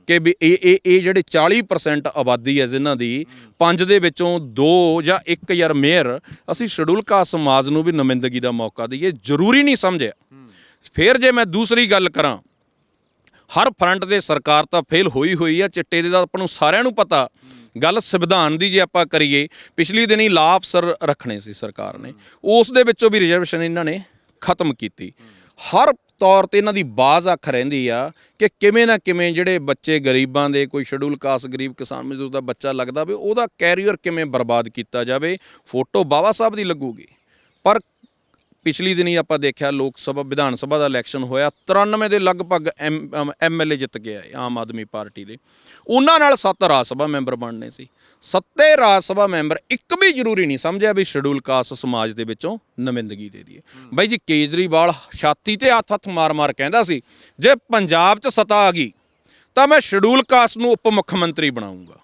ਕਿ ਵੀ ਇਹ ਇਹ ਇਹ ਜਿਹੜੇ 40% ਆਬਾਦੀ ਹੈ ਜਿਨ੍ਹਾਂ ਦੀ ਪੰਜ ਦੇ ਵਿੱਚੋਂ ਦੋ ਜਾਂ ਇੱਕ ਯਾਰ ਮੇਅਰ ਅਸੀਂ ਸ਼ਡਿਊਲ ਕਾਸਟ ਸਮਾਜ ਨੂੰ ਵੀ ਨੁਮਾਇੰਦਗੀ ਦਾ ਮੌਕਾ ਦਈਏ ਜ਼ਰੂਰੀ ਨਹੀਂ ਸਮਝਿਆ। ਫਿਰ ਜੇ ਮੈਂ ਦੂਸਰੀ ਗੱਲ ਕਰਾਂ ਹਰ ਫਰੰਟ ਤੇ ਸਰਕਾਰ ਤਾਂ ਫੇਲ ਹੋਈ ਹੋਈ ਆ ਚਿੱਟੇ ਦੇ ਦਾ ਆਪਾਂ ਨੂੰ ਸਾਰਿਆਂ ਨੂੰ ਪਤਾ ਗੱਲ ਸੰਵਿਧਾਨ ਦੀ ਜੇ ਆਪਾਂ ਕਰੀਏ, ਪਿਛਲੀ ਦਿਨੀ ਲਾਅ ਅਫਸਰ ਰੱਖਣੇ ਸੀ ਸਰਕਾਰ ਨੇ। ਉਸ ਦੇ ਵਿੱਚੋਂ ਵੀ ਰਿਜ਼ਰਵੇਸ਼ਨ ਇਹਨਾਂ ਨੇ ਖਤਮ ਕੀਤੀ। ਹਰ ਤੌਰ ਤੇ ਇਹਨਾਂ ਦੀ ਬਾਜ਼ ਅੱਖ ਰਹਿੰਦੀ ਆ ਕਿ ਕਿਵੇਂ ਨਾ ਕਿਵੇਂ ਜਿਹੜੇ ਬੱਚੇ ਗਰੀਬਾਂ ਦੇ, ਕੋਈ ਸ਼ਡਿਊਲ ਕਾਸਟ ਗਰੀਬ ਕਿਸਾਨ ਮਜ਼ਦੂਰ ਦਾ ਬੱਚਾ ਲੱਗਦਾ ਵੀ ਉਹਦਾ ਕੈਰੀਅਰ ਕਿਵੇਂ ਬਰਬਾਦ ਕੀਤਾ ਜਾਵੇ, ਫੋਟੋ ਬਾਬਾ ਸਾਹਿਬ ਦੀ ਲੱਗੂਗੀ। ਪਰ ਪਿਛਲੀ ਦਿਨੀ ਆਪਾਂ ਦੇਖਿਆ ਲੋਕ ਸਭਾ, ਵਿਧਾਨ ਸਭਾ ਦਾ ਇਲੈਕਸ਼ਨ ਹੋਇਆ। 93 ਦੇ ਲਗਭਗ ਐਮਐਲਏ ਜਿੱਤ ਗਿਆ ਆਮ ਆਦਮੀ ਪਾਰਟੀ ਦੇ। ਉਹਨਾਂ ਨਾਲ ਸੱਤ ਰਾਜ ਸਭਾ ਮੈਂਬਰ ਬਣਨੇ ਸੀ। ਸੱਤੇ ਰਾਜ ਸਭਾ ਮੈਂਬਰ ਇੱਕ ਵੀ ਜ਼ਰੂਰੀ ਨਹੀਂ ਸਮਝਿਆ ਵੀ ਸ਼ਡਿਊਲ ਕਾਸਟ ਸਮਾਜ ਦੇ ਵਿੱਚੋਂ ਨੁਮਾਇੰਦਗੀ ਦੇ ਦਈਏ। ਬਾਈ ਜੀ, ਕੇਜਰੀਵਾਲ ਛਾਤੀ ਤੇ ਹੱਥ ਹੱਥ ਮਾਰ-ਮਾਰ ਕਹਿੰਦਾ ਸੀ, ਜੇ ਪੰਜਾਬ 'ਚ ਸਤਾ ਆ ਗਈ, ਤਾਂ ਮੈਂ ਸ਼ਡਿਊਲ ਕਾਸਟ ਨੂੰ ਉਪ ਮੁੱਖ ਮੰਤਰੀ ਬਣਾਉਂਗਾ।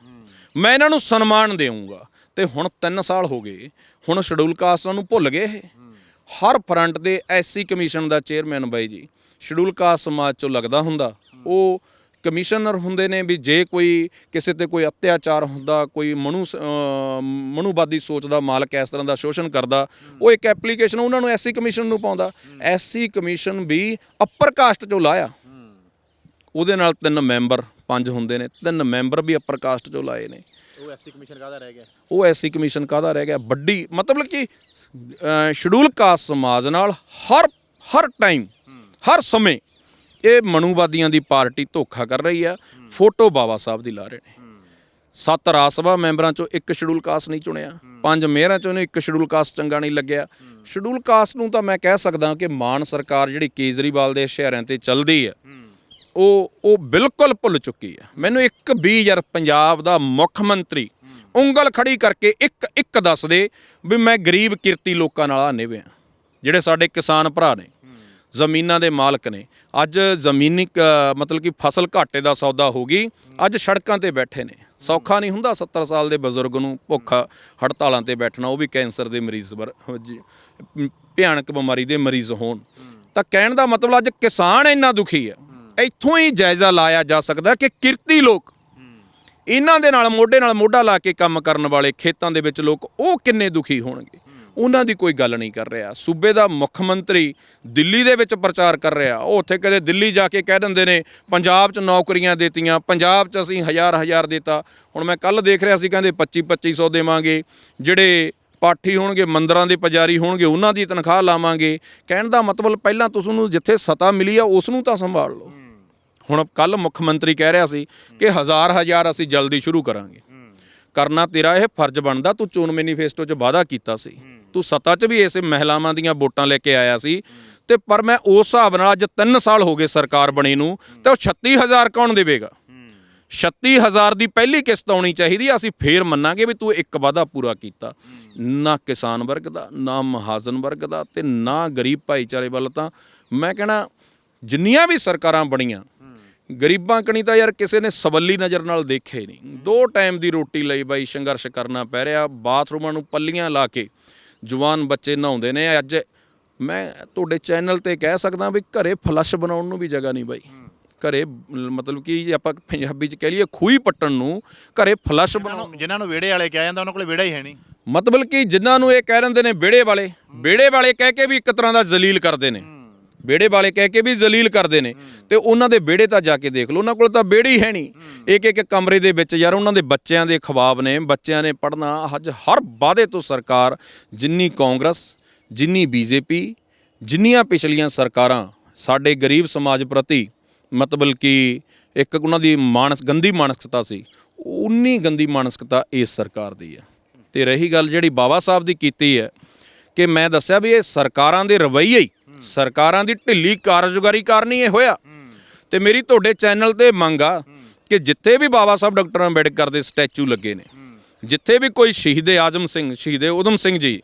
ਮੈਂ ਇਹਨਾਂ ਨੂੰ ਸਨਮਾਨ ਦੇਵਾਂਗਾ ਤੇ ਹੁਣ 3 ਸਾਲ ਹੋ ਗਏ, ਹੁਣ ਸ਼ਡਿਊਲ ਕਾਸਟਾਂ ਨੂੰ ਭੁੱਲ ਗਏ ਇਹ। ਹਰ ਫਰੰਟ ਦੇ ਐਸਸੀ ਕਮਿਸ਼ਨ ਦਾ ਚੇਅਰਮੈਨ ਬਾਈ ਜੀ, ਸ਼ਡਿਊਲ ਕਾਸਟ ਸਮਾਜ ਚੋਂ ਲੱਗਦਾ ਹੁੰਦਾ। ਉਹ ਕਮਿਸ਼ਨਰ ਹੁੰਦੇ ਨੇ ਵੀ ਜੇ ਕੋਈ ਕਿਸੇ ਤੇ ਕੋਈ ਅਤਿਆਚਾਰ ਹੁੰਦਾ, ਕੋਈ ਮਨੂ ਸ- ਅਹ, ਮਨੂਵਾਦੀ ਸੋਚ ਦਾ ਮਾਲਕ ਇਸ ਤਰ੍ਹਾਂ ਦਾ ਸ਼ੋਸ਼ਣ ਕਰਦਾ, ਉਹ ਇੱਕ ਐਪਲੀਕੇਸ਼ਨ ਉਹਨਾਂ ਨੂੰ ਐਸਸੀ ਕਮਿਸ਼ਨ ਨੂੰ ਪਾਉਂਦਾ। ਐਸਸੀ ਕਮਿਸ਼ਨ ਵੀ ਅਪਰ ਕਾਸਟ ਚੋਂ ਲਾਇਆ। ਉਹਦੇ ਨਾਲ ਤਿੰਨ ਮੈਂਬਰ ਪੰਜ ਹੁੰਦੇ ਨੇ ਤਿੰਨ ਮੈਂਬਰ ਵੀ ਅਪਰ ਕਾਸਟ ਚੋਂ ਲਾਏ ਨੇ। ਉਹ ਐਸਸੀ ਕਮਿਸ਼ਨ ਕਾਹਦਾ ਰਹਿ ਗਿਆ? ਉਹ ਐਸਸੀ ਕਮਿਸ਼ਨ ਕਾਹਦਾ ਰਹਿ ਗਿਆ? ਵੱਡੀ ਮਤਲਬ ਕਿ ਸ਼ਡਿਊਲ ਕਾਸਟ ਸਮਾਜ ਨਾਲ ਹਰ ਹਰ ਟਾਈਮ ਹਰ ਸਮੇਂ ਇਹ ਮਨੂਵਾਦੀਆਂ ਦੀ ਪਾਰਟੀ ਧੋਖਾ ਕਰ ਰਹੀ ਆ। ਫੋਟੋ ਬਾਬਾ ਸਾਹਿਬ ਦੀ ਲਾ ਰਹੇ ਨੇ। ਸੱਤ ਰਾਜ ਸਭਾ ਮੈਂਬਰਾਂ ਚੋਂ ਇੱਕ ਸ਼ਡਿਊਲ ਕਾਸਟ ਨਹੀਂ ਚੁਣਿਆ। ਪੰਜ ਮੇਅਰਾਂ ਚੋਂ ਇੱਕ ਸ਼ਡਿਊਲ ਕਾਸਟ ਚੰਗਾ ਨਹੀਂ ਲੱਗਿਆ। ਸ਼ਡਿਊਲ ਕਾਸਟ ਨੂੰ ਤਾਂ ਮੈਂ ਕਹਿ ਸਕਦਾ ਕਿ ਮਾਨ ਸਰਕਾਰ ਜਿਹੜੀ ਕੇਜਰੀਵਾਲ ਦੇ ਇਸ਼ਾਰਿਆਂ ਤੇ ਚੱਲਦੀ ਹੈ ਉਹ ਉਹ ਬਿਲਕੁਲ ਭੁੱਲ ਚੁੱਕੀ ਹੈ। ਮੈਨੂੰ ਇੱਕ ਵੀ ਯਾਰ ਪੰਜਾਬ ਦਾ ਮੁੱਖ ਮੰਤਰੀ ਉਂਗਲ ਖੜੀ ਕਰਕੇ ਇੱਕ ਇੱਕ ਦੱਸ ਦੇ ਵੀ ਮੈਂ ਗਰੀਬ ਕਿਰਤੀ ਲੋਕਾਂ ਨਾਲ ਆ ਨਿਭਿਆ। ਜਿਹੜੇ ਸਾਡੇ ਕਿਸਾਨ ਭਰਾ ਨੇ, ਜ਼ਮੀਨਾਂ ਦੇ ਮਾਲਕ ਨੇ, ਅੱਜ ਜ਼ਮੀਨੀ ਕ- ਮਤਲਬ ਕਿ ਫਸਲ ਘਾਟੇ ਦਾ ਸੌਦਾ ਹੋ ਗਈ, ਅੱਜ ਸੜਕਾਂ ਤੇ ਬੈਠੇ ਨੇ। ਸੌਖਾ ਨਹੀਂ ਹੁੰਦਾ 70 ਸਾਲ ਦੇ ਬਜ਼ੁਰਗ ਨੂੰ ਭੁੱਖ ਹੜਤਾਲਾਂ ਤੇ ਬੈਠਣਾ, ਉਹ ਵੀ ਕੈਂਸਰ ਦੇ ਮਰੀਜ਼ ਵਰ ਭਿਆਨਕ ਬਿਮਾਰੀ ਦੇ ਮਰੀਜ਼ ਹੋਣ। ਤਾਂ ਕਹਿਣ ਦਾ ਮਤਲਬ ਅੱਜ ਕਿਸਾਨ ਇੰਨਾ ਦੁਖੀ ਹੈ। ਇੱਥੋਂ ਹੀ ਜਾਇਜ਼ਾ ਲਾਇਆ ਜਾ ਸਕਦਾ ਕਿ ਕਿਰਤੀ ਲੋਕ ਇਹਨਾਂ ਦੇ ਨਾਲ, ਮੋਢੇ ਨਾਲ ਮੋਢਾ ਲਾ ਕੇ ਕੰਮ ਕਰਨ ਵਾਲੇ ਖੇਤਾਂ ਦੇ ਵਿੱਚ ਲੋਕ ਉਹ ਕਿੰਨੇ ਦੁਖੀ ਹੋਣਗੇ? ਉਹਨਾਂ ਦੀ ਕੋਈ ਗੱਲ ਨਹੀਂ ਕਰ ਰਿਹਾ। ਸੂਬੇ ਦਾ ਮੁੱਖ ਮੰਤਰੀ ਦਿੱਲੀ ਦੇ ਵਿੱਚ ਪ੍ਰਚਾਰ ਕਰ ਰਿਹਾ। ਉਹ ਉੱਥੇ ਕਦੇ ਦਿੱਲੀ ਜਾ ਕੇ ਕਹਿ ਦਿੰਦੇ ਨੇ, ਪੰਜਾਬ 'ਚ ਨੌਕਰੀਆਂ ਦੇਤੀਆਂ, ਪੰਜਾਬ 'ਚ ਅਸੀਂ ਹਜ਼ਾਰ ਹਜ਼ਾਰ ਦਿੱਤਾ। ਹੁਣ ਮੈਂ ਕੱਲ ਦੇਖ ਰਿਹਾ ਸੀ, ਕਹਿੰਦੇ 25 2500 ਦੇਵਾਂਗੇ। ਜਿਹੜੇ ਪਾਠੀ ਹੋਣਗੇ, ਮੰਦਰਾਂ ਦੇ ਪੁਜਾਰੀ ਹੋਣਗੇ, ਉਹਨਾਂ ਦੀ ਤਨਖਾਹ ਲਾਵਾਂਗੇ। ਕਹਿਣ ਦਾ ਮਤਲਬ ਪਹਿਲਾਂ ਤੁਸੀਂ ਨੂੰ ਜਿੱਥੇ ਸਤਾ ਮਿਲੀ ਆ, ਉਸ ਨੂੰ ਤਾਂ ਸੰਭਾਲ ਲਓ। ਹੁਣ ਕੱਲ ਮੁੱਖ ਮੰਤਰੀ ਕਹਿ ਰਿਹਾ ਸੀ ਕਿ ਹਜ਼ਾਰ ਹਜ਼ਾਰ ਅਸੀਂ ਜਲਦੀ ਸ਼ੁਰੂ ਕਰਾਂਗੇ। ਕਰਨਾ ਤੇਰਾ ਇਹ ਫਰਜ਼ ਬਣਦਾ, ਤੂੰ ਚੋਣ ਮੈਨੀਫੈਸਟੋ 'ਚ ਵਾਅਦਾ ਕੀਤਾ ਸੀ। ਤੂੰ ਸੱਤਾ 'ਚ ਵੀ ਇਸੇ ਮਹਿਲਾਵਾਂ ਦੀਆਂ ਵੋਟਾਂ ਲੈ ਕੇ ਆਇਆ ਸੀ ਤੇ ਪਰ ਮੈਂ ਉਸ ਹਿਸਾਬ ਨਾਲ ਅੱਜ 3 ਸਾਲ ਹੋ ਗਏ ਸਰਕਾਰ ਬਣੀ ਨੂੰ ਤੇ ਉਹ 36000 ਕੌਣ ਦੇਵੇਗਾ? 36000 ਦੀ ਪਹਿਲੀ ਕਿਸ਼ਤ ਆਉਣੀ ਚਾਹੀਦੀ ਅਸੀਂ ਫੇਰ ਮੰਨਾਂਗੇ ਵੀ ਤੂੰ ਇੱਕ ਵਾਅਦਾ ਪੂਰਾ ਕੀਤਾ। ਨਾ ਕਿਸਾਨ ਵਰਗ ਦਾ, ਨਾ ਮਹਾਜਨ ਵਰਗ ਦਾ ਤੇ ਨਾ ਗਰੀਬ ਭਾਈਚਾਰੇ ਵੱਲ ਤਾਂ ਮੈਂ ਕਹਿਣਾ ਜਿੰਨੀਆਂ ਵੀ ਸਰਕਾਰਾਂ ਬਣੀਆਂ ਗਰੀਬਾਂ ਕਣੀ ਤਾਂ ਯਾਰ ਕਿਸੇ ਨੇ ਸਵੱਲੀ ਨਜ਼ਰ ਨਾਲ ਦੇਖੇ ਨਹੀਂ। ਦੋ ਟਾਈਮ ਦੀ ਰੋਟੀ ਲਈ ਬਾਈ ਸੰਘਰਸ਼ ਕਰਨਾ ਪੈ ਰਿਹਾ ਬਾਥਰੂਮਾਂ ਨੂੰ ਪੱਲੀਆਂ ਲਾ ਕੇ ਜਵਾਨ ਬੱਚੇ ਨਹਾਉਂਦੇ ਨੇ। ਅੱਜ ਮੈਂ ਤੁਹਾਡੇ ਚੈਨਲ ਤੇ ਕਹਿ ਸਕਦਾ ਵੀ ਘਰੇ ਫਲਸ਼ ਬਣਾਉਣ ਨੂੰ ਵੀ ਜਗ੍ਹਾ ਨਹੀਂ ਬਾਈ। ਘਰੇ ਮਤਲਬ ਕਿ ਜੇ ਆਪਾਂ ਪੰਜਾਬੀ ਚ ਕਹਿ ਲਈਏ ਖੂਹੀ ਪੱਟਣ ਨੂੰ ਘਰੇ ਫਲਸ਼ ਬਣਾਉਣ ਜਿਨ੍ਹਾਂ ਨੂੰ ਵਿਹੜੇ ਵਾਲੇ ਕਿਹਾ ਜਾਂਦਾ ਉਹਨਾਂ ਕੋਲੇ ਵਿਹੜਾ ਹੀ ਹੈ ਨਹੀਂ। ਮਤਲਬ ਕਿ ਜਿਨ੍ਹਾਂ ਨੂੰ ਇਹ ਕਹਿ ਰਹਿੰਦੇ ਨੇ ਵਿਹੜੇ ਵਾਲੇ ਵਿਹੜੇ ਵਾਲੇ ਕਹਿ ਕੇ ਵੀ ਇੱਕ ਤਰ੍ਹਾਂ ਦਾ ਜ਼ਲੀਲ ਕਰਦੇ ਨੇ। ਵਿਹੜੇ ਵਾਲੇ ਕਹਿ ਕੇ ਵੀ ਜ਼ਲੀਲ ਕਰਦੇ ਨੇ। ਤੇ ਉਹਨਾਂ ਦੇ ਵਿਹੜੇ ਤਾਂ ਜਾ ਕੇ ਦੇਖ ਲਓ ਉਹਨਾਂ ਕੋਲ ਤਾਂ ਵਿਹੜੇ ਹੀ ਹੈ ਨਹੀਂ। ਇੱਕ ਇੱਕ ਕਮਰੇ ਦੇ ਵਿੱਚ ਯਾਰ ਉਹਨਾਂ ਦੇ ਬੱਚਿਆਂ ਦੇ ਖਵਾਬ ਨੇ ਬੱਚਿਆਂ ਨੇ ਪੜ੍ਹਨਾ ਅੱਜ ਹਰ ਵਾਅਦੇ ਤੋਂ ਸਰਕਾਰ ਜਿੰਨੀ ਕਾਂਗਰਸ ਜਿੰਨੀ ਬੀਜੇਪੀ ਜਿੰਨੀਆਂ ਪਿਛਲੀਆਂ ਸਰਕਾਰਾਂ ਸਾਡੇ ਗਰੀਬ ਸਮਾਜ ਪ੍ਰਤੀ ਮਤਲਬ ਕਿ ਇੱਕ ਉਹਨਾਂ ਦੀ ਮਾਨਸ ਗੰਦੀ ਮਾਨਸਿਕਤਾ ਸੀ ਉਨੀ ਗੰਦੀ ਮਾਨਸਿਕਤਾ ਇਸ ਸਰਕਾਰ ਦੀ ਹੈ। ਤੇ ਰਹੀ ਗੱਲ ਜਿਹੜੀ ਬਾਬਾ ਸਾਹਿਬ ਦੀ ਕੀਤੀ ਹੈ ਕਿ ਮੈਂ ਦੱਸਿਆ ਵੀ ਇਹ ਸਰਕਾਰਾਂ ਦੇ ਰਵੱਈਏ ਹੀ ਸਰਕਾਰਾਂ ਦੀ ਢਿੱਲੀ ਕਾਰਜਕਾਰੀ ਕਾਰਨ ਹੀ ਇਹ ਹੋਇਆ। ਤੇ ਮੇਰੀ ਤੁਹਾਡੇ ਚੈਨਲ ਤੇ ਮੰਗ ਆ ਕਿ ਜਿੱਥੇ ਵੀ ਬਾਬਾ ਸਾਹਿਬ ਡਾਕਟਰ ਅੰਬੇਡਕਰ ਦੇ ਸਟੈਚੂ ਲੱਗੇ ਨੇ, ਜਿੱਥੇ ਵੀ ਕੋਈ ਸ਼ਹੀਦ ਆਜਮ ਸਿੰਘ, ਸ਼ਹੀਦ ਉਦਮ ਸਿੰਘ ਜੀ,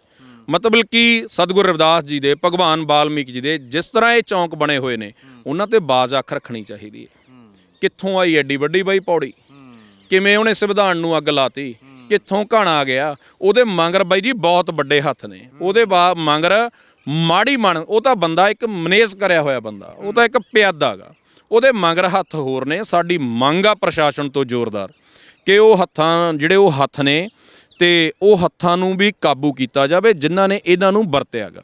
ਮਤਲਬ ਕਿ ਸਤਿਗੁਰ ਰਵਿਦਾਸ ਜੀ ਦੇ, ਭਗਵਾਨ ਵਾਲਮੀਕ ਜੀ ਦੇ, ਜਿਸ ਤਰ੍ਹਾਂ ਇਹ ਚੌਂਕ ਬਣੇ ਹੋਏ ਨੇ, ਉਹਨਾਂ ਤੇ ਬਾਜ਼ ਅੱਖ ਰੱਖਣੀ ਚਾਹੀਦੀ ਹੈ। ਕਿੱਥੋਂ ਆਈ ਐਡੀ ਵੱਡੀ ਬਾਈ ਪੌੜੀ? ਕਿਵੇਂ ਉਹਨੇ ਸੰਵਿਧਾਨ ਨੂੰ ਅੱਗ ਲਾਤੀ? ਕਿੱਥੋਂ ਘਾਣਾ ਆ ਗਿਆ? ਉਹਦੇ ਮੰਗਰ ਬਾਈ ਜੀ ਬਹੁਤ ਵੱਡੇ ਹੱਥ ਨੇ। ਉਹਦੇ ਬਾ, ਮੰਗਰ ਮਾੜੀ ਮਨ, ਉਹ ਤਾਂ ਬੰਦਾ ਇੱਕ ਮਨੇਸ ਕਰਿਆ ਹੋਇਆ ਬੰਦਾ, ਉਹ ਤਾਂ ਇੱਕ ਪਿਆਦਾ ਹੈਗਾ ਉਹਦੇ ਮਗਰ ਹੱਥ ਹੋਰ ਨੇ, ਸਾਡੀ ਮੰਗ ਆ ਪ੍ਰਸ਼ਾਸਨ ਤੋਂ ਜ਼ੋਰਦਾਰ ਕਿ ਉਹ ਹੱਥਾਂ, ਜਿਹੜੇ ਉਹ ਹੱਥ ਨੇ, ਤੇ ਉਹ ਹੱਥਾਂ ਨੂੰ ਵੀ ਕਾਬੂ ਕੀਤਾ ਜਾਵੇ, ਜਿਨ੍ਹਾਂ ਨੇ ਇਹਨਾਂ ਨੂੰ ਵਰਤਿਆਗਾ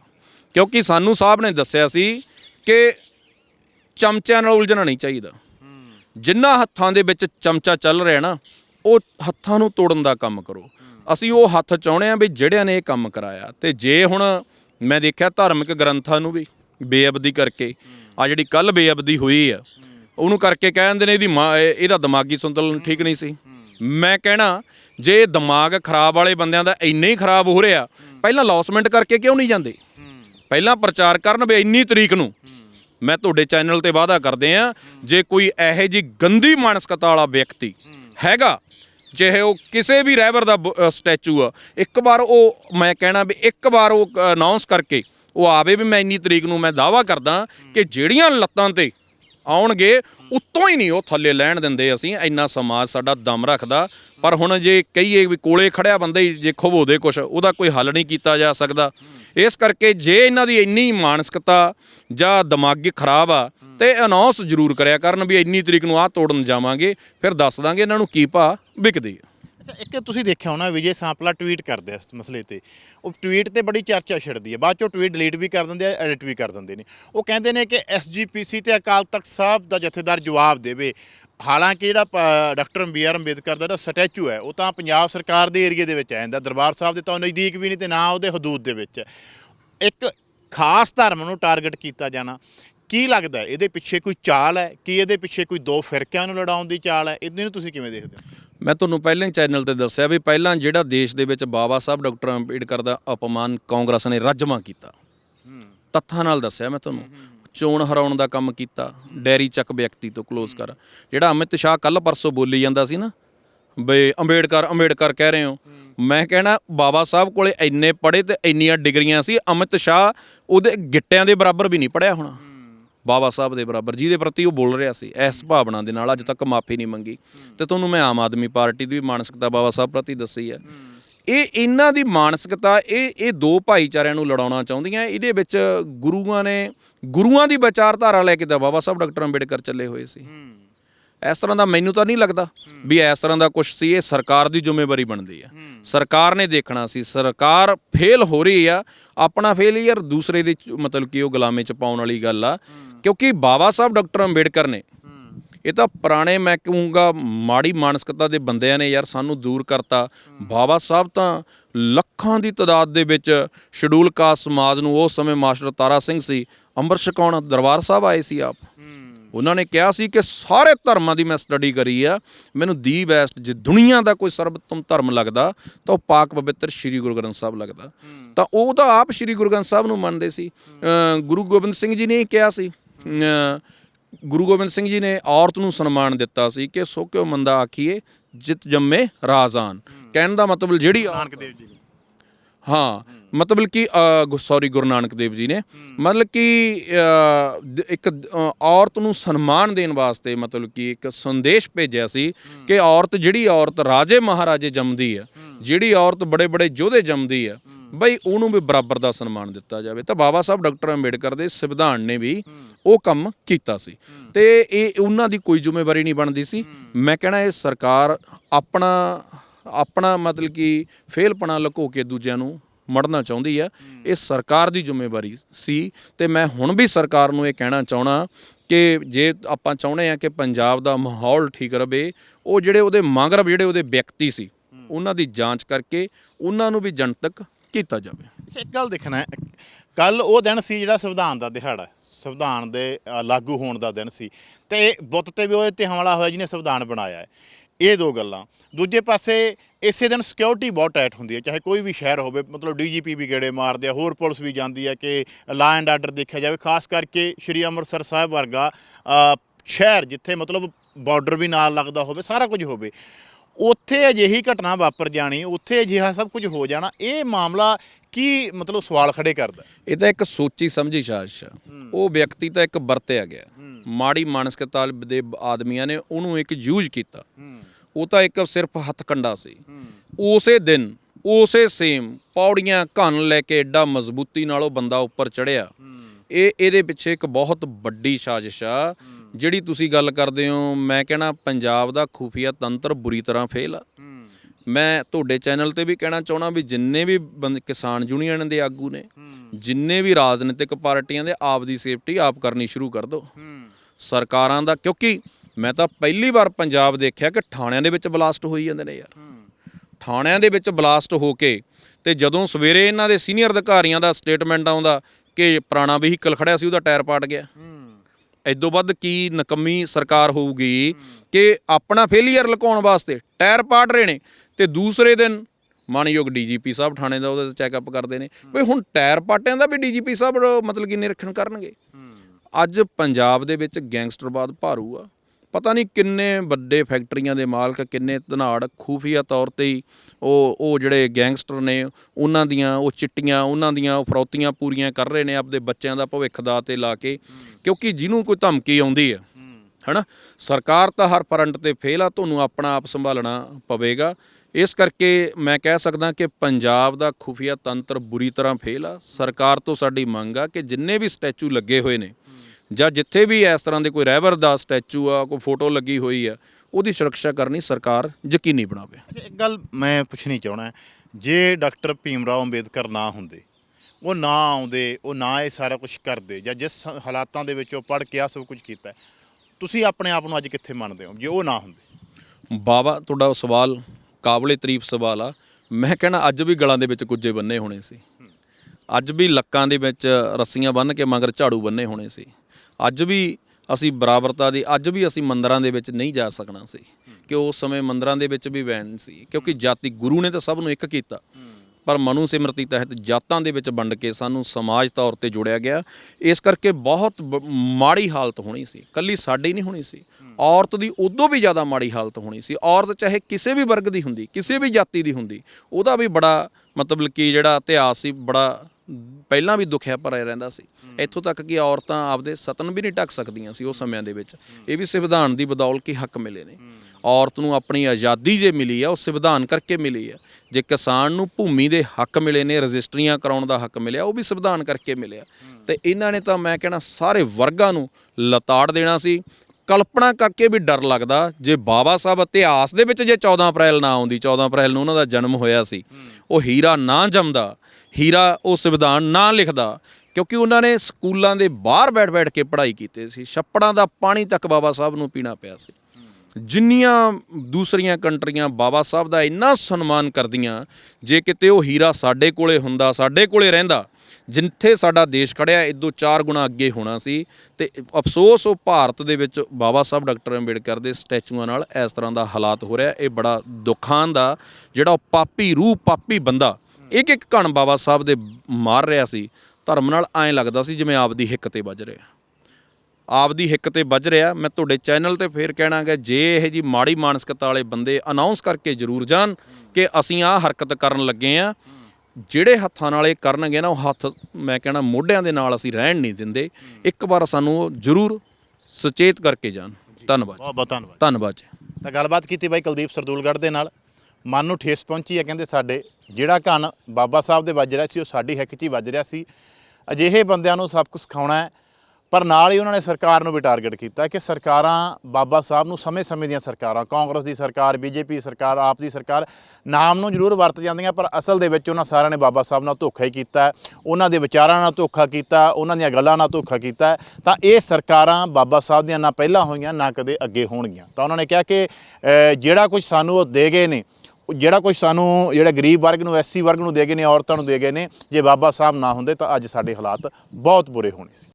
ਕਿਉਂਕਿ ਸਾਨੂੰ ਸਾਹਿਬ ਨੇ ਦੱਸਿਆ ਸੀ ਕਿ ਚਮਚਿਆਂ ਨਾਲ ਉਲਝਣਾ ਨਹੀਂ ਚਾਹੀਦਾ। ਜਿੰਨਾ ਹੱਥਾਂ ਦੇ ਵਿੱਚ ਚਮਚਾ ਚੱਲ ਰਿਹਾ ਨਾ, ਉਹ ਹੱਥਾਂ ਨੂੰ ਤੋੜਨ ਦਾ ਕੰਮ ਕਰੋ। ਅਸੀਂ ਉਹ ਹੱਥ ਚਾਹੁੰਦੇ ਆ ਵੀ ਜਿਹੜਿਆਂ ਨੇ ਇਹ ਕੰਮ ਕਰਾਇਆ, ਤੇ ਜੇ ਹੁਣ ਮੈਂ ਦੇਖਿਆ ਧਾਰਮਿਕ ਗ੍ਰੰਥਾਂ ਨੂੰ ਵੀ ਬੇਅਬਦੀ ਕਰਕੇ। ਆ ਜਿਹੜੀ ਕੱਲ ਬੇਅਬਦੀ ਹੋਈ ਆ, ਉਹਨੂੰ ਕਰਕੇ ਕਹਿ ਦਿੰਦੇ ਨੇ ਇਹਦੀ ਮਾਂ- ਇਹਦਾ ਦਿਮਾਗੀ ਸੰਤੁਲਨ ਠੀਕ ਨਹੀਂ ਸੀ। ਮੈਂ ਕਹਿਣਾ, ਜੇ ਦਿਮਾਗ ਖਰਾਬ ਵਾਲੇ ਬੰਦਿਆਂ ਦਾ ਇੰਨਾ ਹੀ ਖਰਾਬ ਹੋ ਰਿਹਾ, ਪਹਿਲਾਂ ਲੌਸਮੈਂਟ ਕਰਕੇ ਕਿਉਂ ਨਹੀਂ ਜਾਂਦੇ? ਪਹਿਲਾਂ ਪ੍ਰਚਾਰ ਕਰਨ ਵੀ ਇੰਨੀ ਤਰੀਕ ਨੂੰ। ਮੈਂ ਤੁਹਾਡੇ ਚੈਨਲ ਤੇ ਵਾਅਦਾ ਕਰਦੇ ਆ ਜੇ ਕੋਈ ਇਹੋ ਜੀ ਗੰਦੀ ਮਾਨਸਿਕਤਾ ਵਾਲਾ ਵਿਅਕਤੀ ਹੈਗਾ ਜਿਹੇ ਉਹ ਕਿਸੇ ਵੀ ਰਹਿਬਰ ਦਾ ਬ- ਅ, ਸਟੈਚੂ ਆ ਇੱਕ ਵਾਰ ਉਹ ਮੈਂ ਕਹਿਣਾ ਵੀ ਇੱਕ ਵਾਰ ਉਹ ਅਨਾਉਂਸ ਕਰਕੇ ਉਹ ਆਵੇ ਵੀ ਮੈਂ ਇੰਨੀ ਤਰੀਕ ਨੂੰ ਮੈਂ ਦਾਵਾ ਕਰਦਾ ਕਿ ਜਿਹੜੀਆਂ ਲੱਤਾਂ ਤੇ ਆਉਣਗੇ ਉੱਤੋਂ ਹੀ ਨਹੀਂ ਉਹ ਥੱਲੇ ਲੈਣ ਦਿੰਦੇ ਅਸੀਂ ਇੰਨਾ ਸਮਾਜ ਸਾਡਾ ਦਮ ਰੱਖਦਾ। ਪਰ ਹੁਣ ਜੇ ਕਹੀਏ ਵੀ ਕੋਲੇ ਖੜਿਆ ਬੰਦਾ ਹੀ ਜੇ ਖਵੋ ਦੇ ਕੁਛ ਉਹਦਾ ਕੋਈ ਹੱਲ ਨਹੀਂ ਕੀਤਾ ਜਾ ਸਕਦਾ। ਇਸ ਕਰਕੇ ਜੇ ਇਹਨਾਂ ਦੀ ਇੰਨੀ ਮਾਨਸਿਕਤਾ ਜਾਂ ਦਿਮਾਗੀ ਖਰਾਬ ਆ, ਤੇ ਅਨਾਉਂਸ ਜ਼ਰੂਰ ਕਰਿਆ ਕਰਨ ਵੀ ਇੰਨੀ ਤਰੀਕ ਨੂੰ ਆਹ ਤੋੜਨ ਜਾਵਾਂਗੇ, ਫਿਰ ਦੱਸ ਦਾਂਗੇ ਇਹਨਾਂ ਨੂੰ ਕੀ ਭਾ ਵਿਕਦੀ ਆ। ਅੱਛਾ, ਇੱਕ ਤੁਸੀਂ ਦੇਖਿਆ ਹੋਣਾ ਵਿਜੇ ਸਾਂਪਲਾ ਟਵੀਟ ਕਰਦੇ ਆ ਇਸ ਮਸਲੇ ਤੇ। ਉਹ ਟਵੀਟ ਤੇ ਬੜੀ ਚਰਚਾ ਛਿੜਦੀ ਹੈ ਬਾਅਦ ਚੋਂ ਟਵੀਟ ਡਿਲੀਟ ਵੀ ਕਰ ਦਿੰਦੇ ਆ ਐਡਿਟ ਵੀ ਕਰ ਦਿੰਦੇ ਨੇ। ਉਹ ਕਹਿੰਦੇ ਨੇ ਕਿ ਐਸਜੀਪੀਸੀ ਤੇ ਅਕਾਲ ਤਖਤ ਸਾਹਿਬ ਦਾ ਜਥੇਦਾਰ ਜਵਾਬ ਦੇਵੇ। ਹਾਲਾਂਕਿ ਜਿਹੜਾ ਪ- ਡਾਕਟਰ ਬੀ ਆਰ ਅੰਬੇਦਕਰ ਦਾ ਜਿਹੜਾ ਸਟੈਚੂ ਹੈ, ਉਹ ਤਾਂ ਪੰਜਾਬ ਸਰਕਾਰ ਦੇ ਏਰੀਏ ਦੇ ਵਿੱਚ ਆ ਜਾਂਦਾ। ਦਰਬਾਰ ਸਾਹਿਬ ਦੇ ਤਾਂ ਨਜ਼ਦੀਕ ਵੀ ਨਹੀਂ ਤੇ ਨਾ ਉਹਦੇ ਹਦੂਦ ਦੇ ਵਿੱਚ। ਹੈ। ਇੱਕ ਖਾਸ ਧਰਮ ਨੂੰ ਟਾਰਗੇਟ ਕੀਤਾ ਜਾਣਾ। ਕੀ ਲੱਗਦਾ ਇਹਦੇ ਪਿੱਛੇ ਕੋਈ ਚਾਲ ਹੈ? ਕੀ ਇਹਦੇ ਪਿੱਛੇ ਕੋਈ ਦੋ ਫਿਰਕਿਆਂ ਨੂੰ ਲੜਾਉਣ ਦੀ ਚਾਲ ਹੈ? ਇਹਦੇ ਨੂੰ ਤੁਸੀਂ ਕਿਵੇਂ ਦੇਖਦੇ ਹੋ? ਮੈਂ ਤੁਹਾਨੂੰ ਪਹਿਲਾਂ ਹੀ ਚੈਨਲ ਤੇ ਦੱਸਿਆ ਵੀ ਪਹਿਲਾਂ ਜਿਹੜਾ ਦੇਸ਼ ਦੇ ਵਿੱਚ ਬਾਬਾ ਸਾਹਿਬ ਡਾਕਟਰ ਅੰਬੇਡਕਰ ਦਾ ਅਪਮਾਨ ਕਾਂਗਰਸ ਨੇ ਰੱਜਮਾ ਕੀਤਾ। ਤੱਥਾਂ ਨਾਲ ਦੱਸਿਆ ਮੈਂ ਤੁਹਾਨੂੰ। ਚੋਣ ਹਰਾਉਣ ਦਾ ਕੰਮ ਕੀਤਾ, ਡੈਰੀ ਚੱਕ ਵਿਅਕਤੀ ਤੋਂ ক্লোਜ਼ ਕਰ। ਜਿਹੜਾ ਅਮਿਤ ਸ਼ਾਹ ਕੱਲ ਪਰਸੋਂ ਬੋਲੀ ਜਾਂਦਾ ਸੀ ਨਾ ਬੇ ਅੰਬੇਡਕਰ ਅੰਬੇਡਕਰ ਕਹਿ ਰਹੇ ਹੋ। ਮੈਂ ਕਹਿਣਾ ਬਾਬਾ ਸਾਹਿਬ ਕੋਲੇ ਇੰਨੇ ਪੜ੍ਹੇ ਤੇ ਇੰਨੀਆਂ ਡਿਗਰੀਆਂ ਸੀ, ਅਮਿਤ ਸ਼ਾਹ ਉਹਦੇ ਗਿੱਟਿਆਂ ਦੇ ਬਰਾਬਰ ਵੀ ਨਹੀਂ ਪੜਿਆ ਹੋਣਾ। ਬਾਬਾ ਸਾਹਿਬ ਦੇ ਬਰਾਬਰ ਜਿਹਦੇ ਪ੍ਰਤੀ ਉਹ ਬੋਲ ਰਿਹਾ ਸੀ ਇਸ ਭਾਵਨਾ ਦੇ ਨਾਲ ਅੱਜ ਤੱਕ ਮਾਫੀ ਨਹੀਂ ਮੰਗੀ। ਤੇ ਤੁਹਾਨੂੰ ਮੈਂ ਆਮ ਆਦਮੀ ਪਾਰਟੀ ਦੀ ਵੀ ਮਾਨਸਿਕਤਾ ਬਾਬਾ ਸਾਹਿਬ ਪ੍ਰਤੀ ਦੱਸੀ ਹੈ। ਇਹ ਇਹਨਾਂ ਦੀ ਮਾਨਸਿਕਤਾ ਇਹ ਇਹ ਦੋ ਭਾਈਚਾਰਿਆਂ ਨੂੰ ਲੜਾਉਣਾ ਚਾਹੁੰਦੀਆਂ ਇਹਦੇ ਵਿੱਚ ਗੁਰੂਆਂ ਨੇ ਗੁਰੂਆਂ ਦੀ ਵਿਚਾਰਧਾਰਾ ਲੈ ਕੇ ਤਾਂ ਬਾਬਾ ਸਾਹਿਬ ਡਾਕਟਰ ਅੰਬੇਡਕਰ ਚੱਲੇ ਹੋਏ ਸੀ। ਇਸ ਤਰ੍ਹਾਂ ਦਾ ਮੈਨੂੰ ਤਾਂ ਨਹੀਂ ਲੱਗਦਾ ਵੀ ਇਸ ਤਰ੍ਹਾਂ ਦਾ ਕੁਝ ਸੀ ਇਹ ਸਰਕਾਰ ਦੀ ਜ਼ਿੰਮੇਵਾਰੀ ਬਣਦੀ ਆ। ਸਰਕਾਰ ਨੇ ਦੇਖਣਾ ਸੀ ਸਰਕਾਰ ਫੇਲ ਹੋ ਰਹੀ ਆ ਆਪਣਾ ਫੇਲੀਅਰ ਦੂਸਰੇ ਦੇ ਮਤਲਬ ਕਿ ਉਹ ਗੁਲਾਮੇ ਚ ਪਾਉਣ ਵਾਲੀ ਗੱਲ ਆ। ਕਿਉਂਕਿ ਬਾਬਾ ਸਾਹਿਬ ਡਾਕਟਰ ਅੰਬੇਡਕਰ ਨੇ ਇਹ ਤਾਂ ਪੁਰਾਣੇ ਮੈਂ ਕਹੂੰਗਾ ਮਾੜੀ ਮਾਨਸਿਕਤਾ ਦੇ ਬੰਦਿਆਂ ਨੇ ਯਾਰ ਸਾਨੂੰ ਦੂਰ ਕਰਤਾ। ਬਾਬਾ ਸਾਹਿਬ ਤਾਂ ਲੱਖਾਂ ਦੀ ਤਾਦਾਦ ਦੇ ਵਿੱਚ ਸ਼ਡਿਊਲ ਕਾਸਟ ਸਮਾਜ ਨੂੰ ਉਸ ਸਮੇਂ ਮਾਸਟਰ ਤਾਰਾ ਸਿੰਘ ਸੀ ਅੰਮ੍ਰਿਤ ਛਕਾਉਣ ਦਰਬਾਰ ਸਾਹਿਬ ਆਏ ਸੀ ਆਪ। ਉਹਨਾਂ ਨੇ ਕਿਹਾ ਸੀ ਕਿ ਸਾਰੇ ਧਰਮਾਂ ਦੀ ਮੈਂ ਸਟੱਡੀ ਕਰੀ ਆ ਮੈਨੂੰ ਦੀ ਬੈਸਟ ਜੇ ਦੁਨੀਆ ਦਾ ਕੋਈ ਸਰਵੋਤਮ ਧਰਮ ਲੱਗਦਾ ਤਾਂ ਉਹ ਪਾਕ ਪਵਿੱਤਰ ਸ੍ਰੀ ਗੁਰੂ ਗ੍ਰੰਥ ਸਾਹਿਬ ਲੱਗਦਾ। ਤਾਂ ਉਹ ਤਾਂ ਆਪ ਸ੍ਰੀ ਗੁਰੂ ਗ੍ਰੰਥ ਸਾਹਿਬ ਨੂੰ ਮੰਨਦੇ ਸੀ। ਗੁਰੂ ਗੋਬਿੰਦ ਸਿੰਘ ਜੀ ਨੇ ਕਿਹਾ ਸੀ। ਗੁਰੂ ਗੋਬਿੰਦ ਸਿੰਘ ਜੀ ਨੇ ਔਰਤ ਨੂੰ ਸਨਮਾਨ ਦਿੱਤਾ ਸੀ ਕਿ ਸੋ ਕਿਉ ਮੰਦਾ ਆਖੀਏ ਜਿਤ ਜੰਮੇ ਰਾਜ਼ਾਨ ਕਹਿਣ ਦਾ ਮਤਲਬ ਜਿਹੜੀ ਔਰਤ- ਨਾਨਕ ਦੇਵ ਜੀ ਦੀ। ਹਾਂ। ਮਤਲਬ ਕਿ ਸੌਰੀ ਗੁਰੂ ਨਾਨਕ ਦੇਵ ਜੀ ਨੇ। ਮਤਲਬ ਕਿ ਇੱਕ ਔਰਤ ਨੂੰ ਸਨਮਾਨ ਦੇਣ ਵਾਸਤੇ ਮਤਲਬ ਕਿ ਇੱਕ ਸੰਦੇਸ਼ ਭੇਜਿਆ ਸੀ ਕਿ ਔਰਤ ਜਿਹੜੀ ਔਰਤ ਰਾਜੇ ਮਹਾਰਾਜੇ ਜੰਮਦੀ ਆ ਜਿਹੜੀ ਔਰਤ ਬੜੇ ਬੜੇ ਯੋਧੇ ਜੰਮਦੀ ਆ ਬਈ ਉਹਨੂੰ ਵੀ ਬਰਾਬਰ ਦਾ ਸਨਮਾਨ ਦਿੱਤਾ ਜਾਵੇ। ਤਾਂ ਬਾਬਾ ਸਾਹਿਬ ਡਾਕਟਰ ਅੰਬੇਡਕਰ ਦੇ ਸੰਵਿਧਾਨ ਨੇ ਵੀ ਉਹ ਕੰਮ ਕੀਤਾ ਸੀ। ਤੇ ਇਹ ਉਹਨਾਂ ਦੀ ਕੋਈ ਜ਼ਿੰਮੇਵਾਰੀ ਨਹੀਂ ਬਣਦੀ ਸੀ। ਮੈਂ ਕਹਿਣਾ ਇਹ ਸਰਕਾਰ ਆਪਣਾ ਆਪਣਾ ਮਤਲਬ ਕਿ ਫੇਲਪਣਾ ਲੁਕੋ ਕੇ ਦੂਜਿਆਂ ਨੂੰ ਮੜਨਾ ਚਾਹੁੰਦੀ ਆ ਇਹ ਸਰਕਾਰ ਦੀ ਜ਼ਿੰਮੇਵਾਰੀ ਸੀ ਤੇ ਮੈਂ ਹੁਣ ਵੀ ਸਰਕਾਰ ਨੂੰ ਇਹ ਕਹਿਣਾ ਚਾਹਣਾ ਕਿ ਜੇ ਆਪਾਂ ਚਾਹੁੰਦੇ ਆ ਕਿ ਪੰਜਾਬ ਦਾ ਮਾਹੌਲ ਠੀਕ ਰਵੇ, ਉਹ ਜਿਹੜੇ ਉਹਦੇ ਮਗਰ ਜਿਹੜੇ ਉਹਦੇ ਵਿਅਕਤੀ ਸੀ, ਉਹਨਾਂ ਦੀ ਜਾਂਚ ਕਰਕੇ ਉਹਨਾਂ ਨੂੰ ਵੀ ਜਨਤਕ ਕੀਤਾ ਜਾਵੇ। ਇੱਕ ਗੱਲ ਦੇਖਣਾ ਕੱਲ ਉਹ ਦਿਨ ਸੀ ਜਿਹੜਾ ਸੰਵਿਧਾਨ ਦਾ ਦਿਹਾੜਾ, ਸੰਵਿਧਾਨ ਦੇ ਲਾਗੂ ਹੋਣ ਦਾ ਦਿਨ ਸੀ ਤੇ ਬੁੱਤ ਤੇ ਵੀ ਉਹ ਤੇ ਹਮਲਾ ਹੋਇਆ ਜਿਹਨੇ ਸੰਵਿਧਾਨ ਬਣਾਇਆ ਹੈ। ਇਹ ਦੋ ਗੱਲਾਂ। ਦੂਜੇ ਪਾਸੇ ਇਸੇ ਦਿਨ ਸਿਕਿਉਰਿਟੀ ਬਹੁਤ ਟਾਈਟ ਹੁੰਦੀ ਹੈ ਚਾਹੇ ਕੋਈ ਵੀ ਸ਼ਹਿਰ ਹੋਵੇ ਮਤਲਬ ਡੀਜੀਪੀ ਵੀ ਗੇੜੇ ਮਾਰਦੇ ਆ ਹੋਰ ਪੁਲਿਸ ਵੀ ਜਾਂਦੀ ਹੈ ਕਿ ਲਾ ਐਂਡ ਆਰਡਰ ਦੇਖਿਆ ਜਾਵੇ ਖਾਸ ਕਰਕੇ ਸ਼੍ਰੀ ਅੰਮ੍ਰਿਤਸਰ ਸਾਹਿਬ ਵਰਗਾ ਸ਼ਹਿਰ ਜਿੱਥੇ ਮਤਲਬ ਬਾਰਡਰ ਵੀ ਨਾਲ ਲੱਗਦਾ ਹੋਵੇ ਸਾਰਾ ਕੁਝ ਹੋਵੇ ਉੱਥੇ ਅਜਿਹੀ ਘਟਨਾ ਵਾਪਰ ਜਾਣੀ ਉੱਥੇ ਅਜਿਹਾ ਸਭ ਕੁਝ ਹੋ ਜਾਣਾ ਇਹ ਮਾਮਲਾ ਕੀ ਮਤਲਬ ਸਵਾਲ ਖੜੇ ਕਰਦਾ? ਇਹ ਤਾਂ ਇੱਕ ਸੋਚੀ ਸਮਝੀ ਸਾਜ਼ਿਸ਼ ਆ। ਉਹ ਵਿਅਕਤੀ ਤਾਂ ਇੱਕ ਵਰਤਿਆ ਗਿਆ। ਮਾੜੀ ਮਾਨਸਿਕਤਾ ਦੇ ਆਦਮੀਆਂ ਨੇ ਉਹਨੂੰ ਇੱਕ ਯੂਜ਼ ਕੀਤਾ। ਉਹ ਤਾਂ ਇੱਕ ਸਿਰਫ ਹੱਥ ਕੰਡਾ ਸੀ। ਉਸੇ ਦਿਨ ਉਸੇ ਸੇਮ ਪੌੜੀਆਂ ਘਨ ਲੈ ਕੇ ਐਡਾ ਮਜ਼ਬੂਤੀ ਨਾਲ ਉਹ ਬੰਦਾ ਉੱਪਰ ਚੜਿਆ ਇਹ ਇਹਦੇ ਪਿੱਛੇ ਇੱਕ ਬਹੁਤ ਵੱਡੀ ਸਾਜ਼ਿਸ਼ ਆ ਜਿਹੜੀ ਤੁਸੀਂ ਗੱਲ ਕਰਦੇ ਹੋ ਮੈਂ ਕਹਿਣਾ ਪੰਜਾਬ ਦਾ ਖੂਫੀਆ ਤੰਤਰ ਬੁਰੀ ਤਰ੍ਹਾਂ ਫੇਲ ਆ। ਮੈਂ ਤੁਹਾਡੇ ਚੈਨਲ ਤੇ ਵੀ ਕਹਿਣਾ ਚਾਹਣਾ ਵੀ ਜਿੰਨੇ ਵੀ ਕਿਸਾਨ ਯੂਨੀਅਨ ਦੇ ਆਗੂ ਨੇ ਜਿੰਨੇ ਵੀ ਰਾਜਨੀਤਿਕ ਪਾਰਟੀਆਂ ਦੇ ਆਪ ਦੀ ਸੇਫਟੀ ਆਪ ਕਰਨੀ ਸ਼ੁਰੂ ਕਰ ਦਿਓ। ਸਰਕਾਰਾਂ ਦਾ ਕਿਉਂਕਿ ਮੈਂ ਤਾਂ ਪਹਿਲੀ ਵਾਰ ਪੰਜਾਬ ਦੇਖਿਆ ਕਿ ਥਾਣਿਆਂ ਦੇ ਵਿੱਚ ਬਲਾਸਟ ਹੋਈ ਜਾਂਦੇ ਨੇ ਯਾਰ। ਥਾਣਿਆਂ ਦੇ ਵਿੱਚ ਬਲਾਸਟ ਹੋ ਕੇ ਤੇ ਜਦੋਂ ਸਵੇਰੇ ਇਹਨਾਂ ਦੇ ਸੀਨੀਅਰ ਅਧਿਕਾਰੀਆਂ ਦਾ ਸਟੇਟਮੈਂਟ ਆਉਂਦਾ ਕਿ ਪੁਰਾਣਾ ਵਹੀਕਲ ਖੜਿਆ ਸੀ ਉਹਦਾ ਟਾਇਰ ਪਾਟ ਗਿਆ। ਐਦੋਂ ਵੱਧ ਕੀ ਨਕਮੀ ਸਰਕਾਰ ਹੋਊਗੀ ਕਿ ਆਪਣਾ ਫੇਲੀਅਰ ਲੁਕਾਉਣ ਵਾਸਤੇ ਟਾਇਰ ਪਾਟ ਰਹੇ ਨੇ ਤੇ ਦੂਸਰੇ ਦਿਨ ਮਾਨਯੋਗ ਡੀਜੀਪੀ ਸਾਹਿਬ ਥਾਣੇ ਦਾ ਉਹਦੇ ਚੈੱਕਅਪ ਕਰਦੇ ਨੇ ਬਈ ਹੁਣ ਟਾਇਰ ਪਾਟਿਆਂ ਦਾ ਵੀ ਡੀਜੀਪੀ ਸਾਹਿਬ ਮਤਲਬ ਕਿ ਨਿਰੀਖਣ ਕਰਨਗੇ। ਅੱਜ ਪੰਜਾਬ ਦੇ ਵਿੱਚ ਗੈਂਗਸਟਰਵਾਦ ਭਾਰੂ ਆ। ਪਤਾ ਨਹੀਂ ਕਿੰਨੇ ਵੱਡੇ ਫੈਕਟਰੀਆਂ ਦੇ ਮਾਲਕ, ਕਿੰਨੇ ਧਨਾੜ ਖੂਫੀਆ ਤੌਰ ਤੇ ਹੀ ਉਹ ਉਹ ਜਿਹੜੇ ਗੈਂਗਸਟਰ ਨੇ, ਉਹਨਾਂ ਦੀਆਂ ਉਹ ਚਿੱਟੀਆਂ, ਉਹਨਾਂ ਦੀਆਂ ਉਹ ਫਰੌਤੀਆਂ ਪੂਰੀਆਂ ਕਰ ਰਹੇ ਨੇ ਆਪਦੇ ਬੱਚਿਆਂ ਦਾ ਭਵਿੱਖ ਦਾ ਤੇ ਲਾ ਕੇ, ਕਿਉਂਕਿ ਜਿਹਨੂੰ ਕੋਈ ਧਮਕੀ ਆਉਂਦੀ ਹੈ, ਹਨਾ? ਸਰਕਾਰ ਤਾਂ ਹਰ ਫਰੰਟ ਤੇ ਫੇਲ ਆ, ਤੁਹਾਨੂੰ ਆਪਣਾ ਆਪ ਸੰਭਾਲਣਾ ਪਵੇਗਾ। ਇਸ ਕਰਕੇ ਮੈਂ ਕਹਿ ਸਕਦਾ ਕਿ ਪੰਜਾਬ ਦਾ ਖੁਫੀਆ ਤੰਤਰ ਬੁਰੀ ਤਰ੍ਹਾਂ ਫੇਲ ਆ। ਸਰਕਾਰ ਤੋਂ ਸਾਡੀ ਮੰਗ ਆ ਕਿ ਜਿੰਨੇ ਵੀ ਸਟੈਚੂ ਲੱਗੇ ਹੋਏ ਨੇ ਜਾਂ ਜਿੱਥੇ ਵੀ ਇਸ ਤਰ੍ਹਾਂ ਦੇ ਕੋਈ ਰਹਿਬਰ ਦਾ ਸਟੈਚੂ ਆ ਕੋਈ ਫੋਟੋ ਲੱਗੀ ਹੋਈ ਆ ਉਹਦੀ ਸੁਰੱਖਿਆ ਕਰਨੀ ਸਰਕਾਰ ਯਕੀਨੀ ਬਣਾਵੇ। ਇੱਕ ਗੱਲ ਮੈਂ ਪੁੱਛਣੀ ਚਾਹਣਾ ਜੇ ਡਾਕਟਰ ਭੀਮ ਰਾਓ ਅੰਬੇਦਕਰ ਨਾ ਹੁੰਦੇ ਉਹ ਨਾ ਆਉਂਦੇ ਉਹ ਨਾ ਇਹ ਸਾਰਾ ਕੁਝ ਕਰਦੇ ਜਾਂ ਜਿਸ ਹਾਲਾਤਾਂ ਦੇ ਵਿੱਚ ਉਹ ਪੜ੍ਹ ਕੇ ਆ ਸਭ ਕੁਝ ਕੀਤਾ ਤੁਸੀਂ ਆਪਣੇ ਆਪ ਨੂੰ ਅੱਜ ਕਿੱਥੇ ਮੰਨਦੇ ਹੋ ਜੇ ਉਹ ਨਾ ਹੁੰਦੇ? ਬਾਬਾ ਤੁਹਾਡਾ ਸਵਾਲ ਕਾਬਲੇ ਤਾਰੀਫ ਸਵਾਲ ਆ। ਮੈਂ ਕਹਿਣਾ ਅੱਜ ਵੀ ਗਲਾਂ ਦੇ ਵਿੱਚ ਕੁੱਜੇ ਬੰਨੇ ਹੋਣੇ ਸੀ। ਅੱਜ ਵੀ ਲੱਕਾਂ ਦੇ ਵਿੱਚ ਰੱਸੀਆਂ ਬੰਨ੍ਹ ਕੇ ਮਗਰ ਝਾੜੂ ਬੰਨੇ ਹੋਣੇ ਸੀ। ਅੱਜ ਵੀ ਅਸੀਂ ਬਰਾਬਰਤਾ ਦੀ, ਅੱਜ ਵੀ ਅਸੀਂ ਮੰਦਰਾਂ ਦੇ ਵਿੱਚ ਨਹੀਂ ਜਾ ਸਕਣਾ ਸੀ। ਕਿ ਉਸ ਸਮੇਂ ਮੰਦਰਾਂ ਦੇ ਵਿੱਚ ਵੀ ਵੈਣ ਸੀ। ਕਿਉਂਕਿ ਜਾਤੀ ਗੁਰੂ ਨੇ ਤਾਂ ਸਭ ਨੂੰ ਇੱਕ ਕੀਤਾ। ਪਰ ਮਨੂ ਸਿਮਰਤੀ ਤਹਿਤ ਜਾਤਾਂ ਦੇ ਵਿੱਚ ਵੰਡ ਕੇ ਸਾਨੂੰ ਸਮਾਜ ਤੌਰ ਤੇ ਜੋੜਿਆ ਗਿਆ। ਇਸ ਕਰਕੇ ਬਹੁਤ ਬ- ਮਾੜੀ ਹਾਲਤ ਹੋਣੀ ਸੀ। ਕੱਲੀ ਸਾਡੀ ਨਹੀਂ ਹੋਣੀ ਸੀ। ਔਰਤ ਦੀ ਉਦੋਂ ਵੀ ਜ਼ਿਆਦਾ ਮਾੜੀ ਹਾਲਤ ਹੋਣੀ ਸੀ। ਔਰਤ ਚਾਹੇ ਕਿਸੇ ਵੀ ਵਰਗ ਦੀ ਹੁੰਦੀ, ਕਿਸੇ ਵੀ ਜਾਤੀ ਦੀ ਹੁੰਦੀ, ਉਹਦਾ ਵੀ ਬੜਾ ਮਤਲਬ ਕਿ ਜਿਹੜਾ ਇਤਿਹਾਸ ਸੀ, ਬੜਾ ਪਹਿਲਾਂ ਵੀ ਦੁਖਿਆ ਭਰਿਆ ਰਹਿੰਦਾ ਸੀ। ਇੱਥੋਂ ਤੱਕ ਕਿ ਔਰਤਾਂ ਆਪਦੇ ਸਤਨ ਵੀ ਨਹੀਂ ਢੱਕ ਸਕਦੀਆਂ ਸੀ ਉਹ ਸਮਿਆਂ ਦੇ ਵਿੱਚ। ਇਹ ਵੀ ਸੰਵਿਧਾਨ ਦੀ ਬਦੌਲਤ ਹੀ ਹੱਕ ਮਿਲੇ ਨੇ। ਔਰਤ ਨੂੰ ਆਪਣੀ ਆਜ਼ਾਦੀ ਜੇ ਮਿਲੀ ਆ, ਉਹ ਸੰਵਿਧਾਨ ਕਰਕੇ ਮਿਲੀ ਆ। ਜੇ ਕਿਸਾਨ ਨੂੰ ਭੂਮੀ ਦੇ ਹੱਕ ਮਿਲੇ ਨੇ, ਰਜਿਸਟਰੀਆਂ ਕਰਾਉਣ ਦਾ ਹੱਕ ਮਿਲਿਆ, ਉਹ ਵੀ ਸੰਵਿਧਾਨ ਕਰਕੇ ਮਿਲਿਆ। ਤੇ ਇਹਨਾਂ ਨੇ ਤਾਂ ਮੈਂ ਕਹਿਣਾ ਸਾਰੇ ਵਰਗਾਂ ਨੂੰ ਲਤਾੜ ਦੇਣਾ ਸੀ। ਕਲਪਨਾ ਕਰਕੇ ਵੀ ਡਰ ਲੱਗਦਾ, ਜੇ ਬਾਬਾ ਸਾਹਿਬ ਇਤਿਹਾਸ ਦੇ ਵਿੱਚ ਜੇ 14 ਅਪ੍ਰੈਲ ਨਾ ਆਉਂਦੀ 14 ਅਪ੍ਰੈਲ ਨੂੰ ਉਹਨਾਂ ਦਾ ਜਨਮ ਹੋਇਆ ਸੀ, ਉਹ ਹੀਰਾ ਨਾ ਜੰਮਦਾ ਹੀਰਾ ਉਹ ਸੰਵਿਧਾਨ ਨਾ ਲਿਖਦਾ ਕਿਉਂਕਿ ਉਹਨਾਂ ਨੇ ਸਕੂਲਾਂ ਦੇ ਬਾਹਰ ਬੈਠ-ਬੈਠ ਕੇ ਪੜ੍ਹਾਈ ਕੀਤੀ ਸੀ। ਛੱਪੜਾਂ ਦਾ ਪਾਣੀ ਤੱਕ ਬਾਬਾ ਸਾਹਿਬ ਨੂੰ ਪੀਣਾ ਪਿਆ ਸੀ। ਜਿੰਨੀਆਂ ਦੂਸਰੀਆਂ ਕੰਟਰੀਆਂ ਬਾਬਾ ਸਾਹਿਬ ਦਾ ਇੰਨਾ ਸਨਮਾਨ ਕਰਦੀਆਂ, ਜੇ ਕਿਤੇ ਉਹ ਹੀਰਾ ਸਾਡੇ ਕੋਲੇ ਹੁੰਦਾ, ਸਾਡੇ ਕੋਲੇ ਰਹਿੰਦਾ, ਜਿੱਥੇ ਸਾਡਾ ਦੇਸ਼ ਖੜਿਆ, ਇਦੋਂ ਚਾਰ ਗੁਣਾ ਅੱਗੇ ਹੋਣਾ ਸੀ ਤੇ ਅਫਸੋਸ ਉਹ ਭਾਰਤ ਦੇ ਵਿੱਚ ਬਾਬਾ ਸਾਹਿਬ ਡਾਕਟਰ ਅੰਬੇਡਕਰ ਦੇ ਸਟੈਚੂਆਂ ਨਾਲ ਇਸ ਤਰ੍ਹਾਂ ਦਾ ਹਾਲਾਤ ਹੋ ਰਿਹਾ। ਇਹ ਬੜਾ ਦੁਖਾਂ ਦਾ ਜਿਹੜਾ ਉਹ ਪਾਪੀ ਰੂਹ, ਪਾਪੀ ਬੰਦਾ ਇੱਕ ਇੱਕ ਕਣ ਬਾਬਾ ਸਾਹਿਬ ਦੇ ਮਾਰ ਰਿਹਾ ਸੀ ਧਰਮ ਨਾਲ ਐਂ ਲੱਗਦਾ ਸੀ ਜਿਵੇਂ ਆਪਦੀ ਹਿੱਕ ਤੇ ਵੱਜ ਰਿਹਾ। ਆਪਦੀ ਹਿੱਕ ਤੇ ਵੱਜ ਰਿਹਾ ਮੈਂ ਤੁਹਾਡੇ ਚੈਨਲ ਤੇ ਫੇਰ ਕਹਿਣਾਗਾ ਜੇ ਇਹ ਜੀ ਮਾੜੀ ਮਾਨਸਿਕਤਾ ਵਾਲੇ ਬੰਦੇ ਅਨਾਉਂਸ ਕਰਕੇ ਜ਼ਰੂਰ ਜਾਣ ਕਿ ਅਸੀਂ ਆਹ ਹਰਕਤ ਕਰਨ ਲੱਗੇ ਆ ਜਿਹੜੇ ਹੱਥਾਂ ਨਾਲ ਇਹ ਕਰਨਗੇ ਨਾ ਉਹ ਹੱਥ ਮੈਂ ਕਹਿਣਾ ਮੋਢਿਆਂ ਦੇ ਨਾਲ ਅਸੀਂ ਰਹਿਣ ਨਹੀਂ ਦਿੰਦੇ। ਇੱਕ ਵਾਰ ਸਾਨੂੰ ਜ਼ਰੂਰ ਸੁਚੇਤ ਕਰਕੇ ਜਾਣ। ਧੰਨਵਾਦ। ਬਹੁਤ ਬਹੁਤ ਧੰਨਵਾਦ। ਧੰਨਵਾਦ ਜੀ। ਤਾਂ ਗੱਲਬਾਤ ਕੀਤੀ ਬਾਈ ਕੁਲਦੀਪ ਸਰਦੂਲਗੜ੍ਹ ਦੇ ਨਾਲ। ਮਨ ਨੂੰ ਠੇਸ ਪਹੁੰਚੀ ਹੈ, ਕਹਿੰਦੇ ਸਾਡੇ, ਜਿਹੜਾ ਕਨ ਬਾਬਾ ਸਾਹਿਬ ਦੇ ਵੱਜ ਰਿਹਾ ਸੀ, ਉਹ ਸਾਡੀ ਹਿੱਕ 'ਚ ਹੀ ਵੱਜ ਰਿਹਾ ਸੀ। ਅਜਿਹੇ ਬੰਦਿਆਂ ਨੂੰ ਸਭ ਕੁਝ ਸਿਖਾਉਣਾ ਹੈ, ਪਰ ਨਾਲ ਹੀ ਉਹਨਾਂ ਨੇ ਸਰਕਾਰ ਨੂੰ ਵੀ ਟਾਰਗੇਟ ਕੀਤਾ ਕਿ ਸਰਕਾਰਾਂ ਬਾਬਾ ਸਾਹਿਬ ਨੂੰ ਸਮੇਂ-ਸਮੇਂ ਦੀਆਂ ਸਰਕਾਰਾਂ, ਕਾਂਗਰਸ ਦੀ ਸਰਕਾਰ, ਬੀਜੇਪੀ ਸਰਕਾਰ, ਆਪ ਦੀ ਸਰਕਾਰ, ਨਾਮ ਨੂੰ ਜ਼ਰੂਰ ਵਰਤ ਜਾਂਦੀਆਂ, ਪਰ ਅਸਲ ਦੇ ਵਿੱਚ ਉਹਨਾਂ ਸਾਰਿਆਂ ਨੇ ਬਾਬਾ ਸਾਹਿਬ ਨਾਲ ਧੋਖਾ ਹੀ ਕੀਤਾ ਉਹਨਾਂ ਦੇ ਵਿਚਾਰਾਂ ਨਾਲ ਧੋਖਾ ਕੀਤਾ, ਉਹਨਾਂ ਦੀਆਂ ਗੱਲਾਂ ਨਾਲ ਧੋਖਾ ਕੀਤਾ ਤਾਂ ਇਹ ਸਰਕਾਰਾਂ ਬਾਬਾ ਸਾਹਿਬ ਦੀਆਂ ਨਾ ਪਹਿਲਾਂ ਹੋਈਆਂ, ਨਾ ਕਦੇ ਅੱਗੇ ਹੋਣਗੀਆਂ। ਤਾਂ ਉਹਨਾਂ ਨੇ ਕਿਹਾ ਕਿ ਜਿਹੜਾ ਕੁਝ ਸਾਨੂੰ ਉਹ ਦੇ ਗਏ ਨੇ ਜਿਹੜਾ ਕੁਝ ਸਾਨੂੰ ਜਿਹੜਾ ਗਰੀਬ ਵਰਗ ਨੂੰ ਐਸਸੀ ਵਰਗ ਨੂੰ ਦੇ ਗਏ ਨੇ, ਔਰਤਾਂ ਨੂੰ ਦੇ ਗਏ ਨੇ, ਜੇ ਬਾਬਾ ਸਾਹਿਬ ਨਾ ਹੁੰਦੇ ਤਾਂ ਅੱਜ ਸਾਡੇ ਹਾਲਾਤ ਬਹੁਤ ਬੁਰੇ ਹੋਣੇ ਸੀ।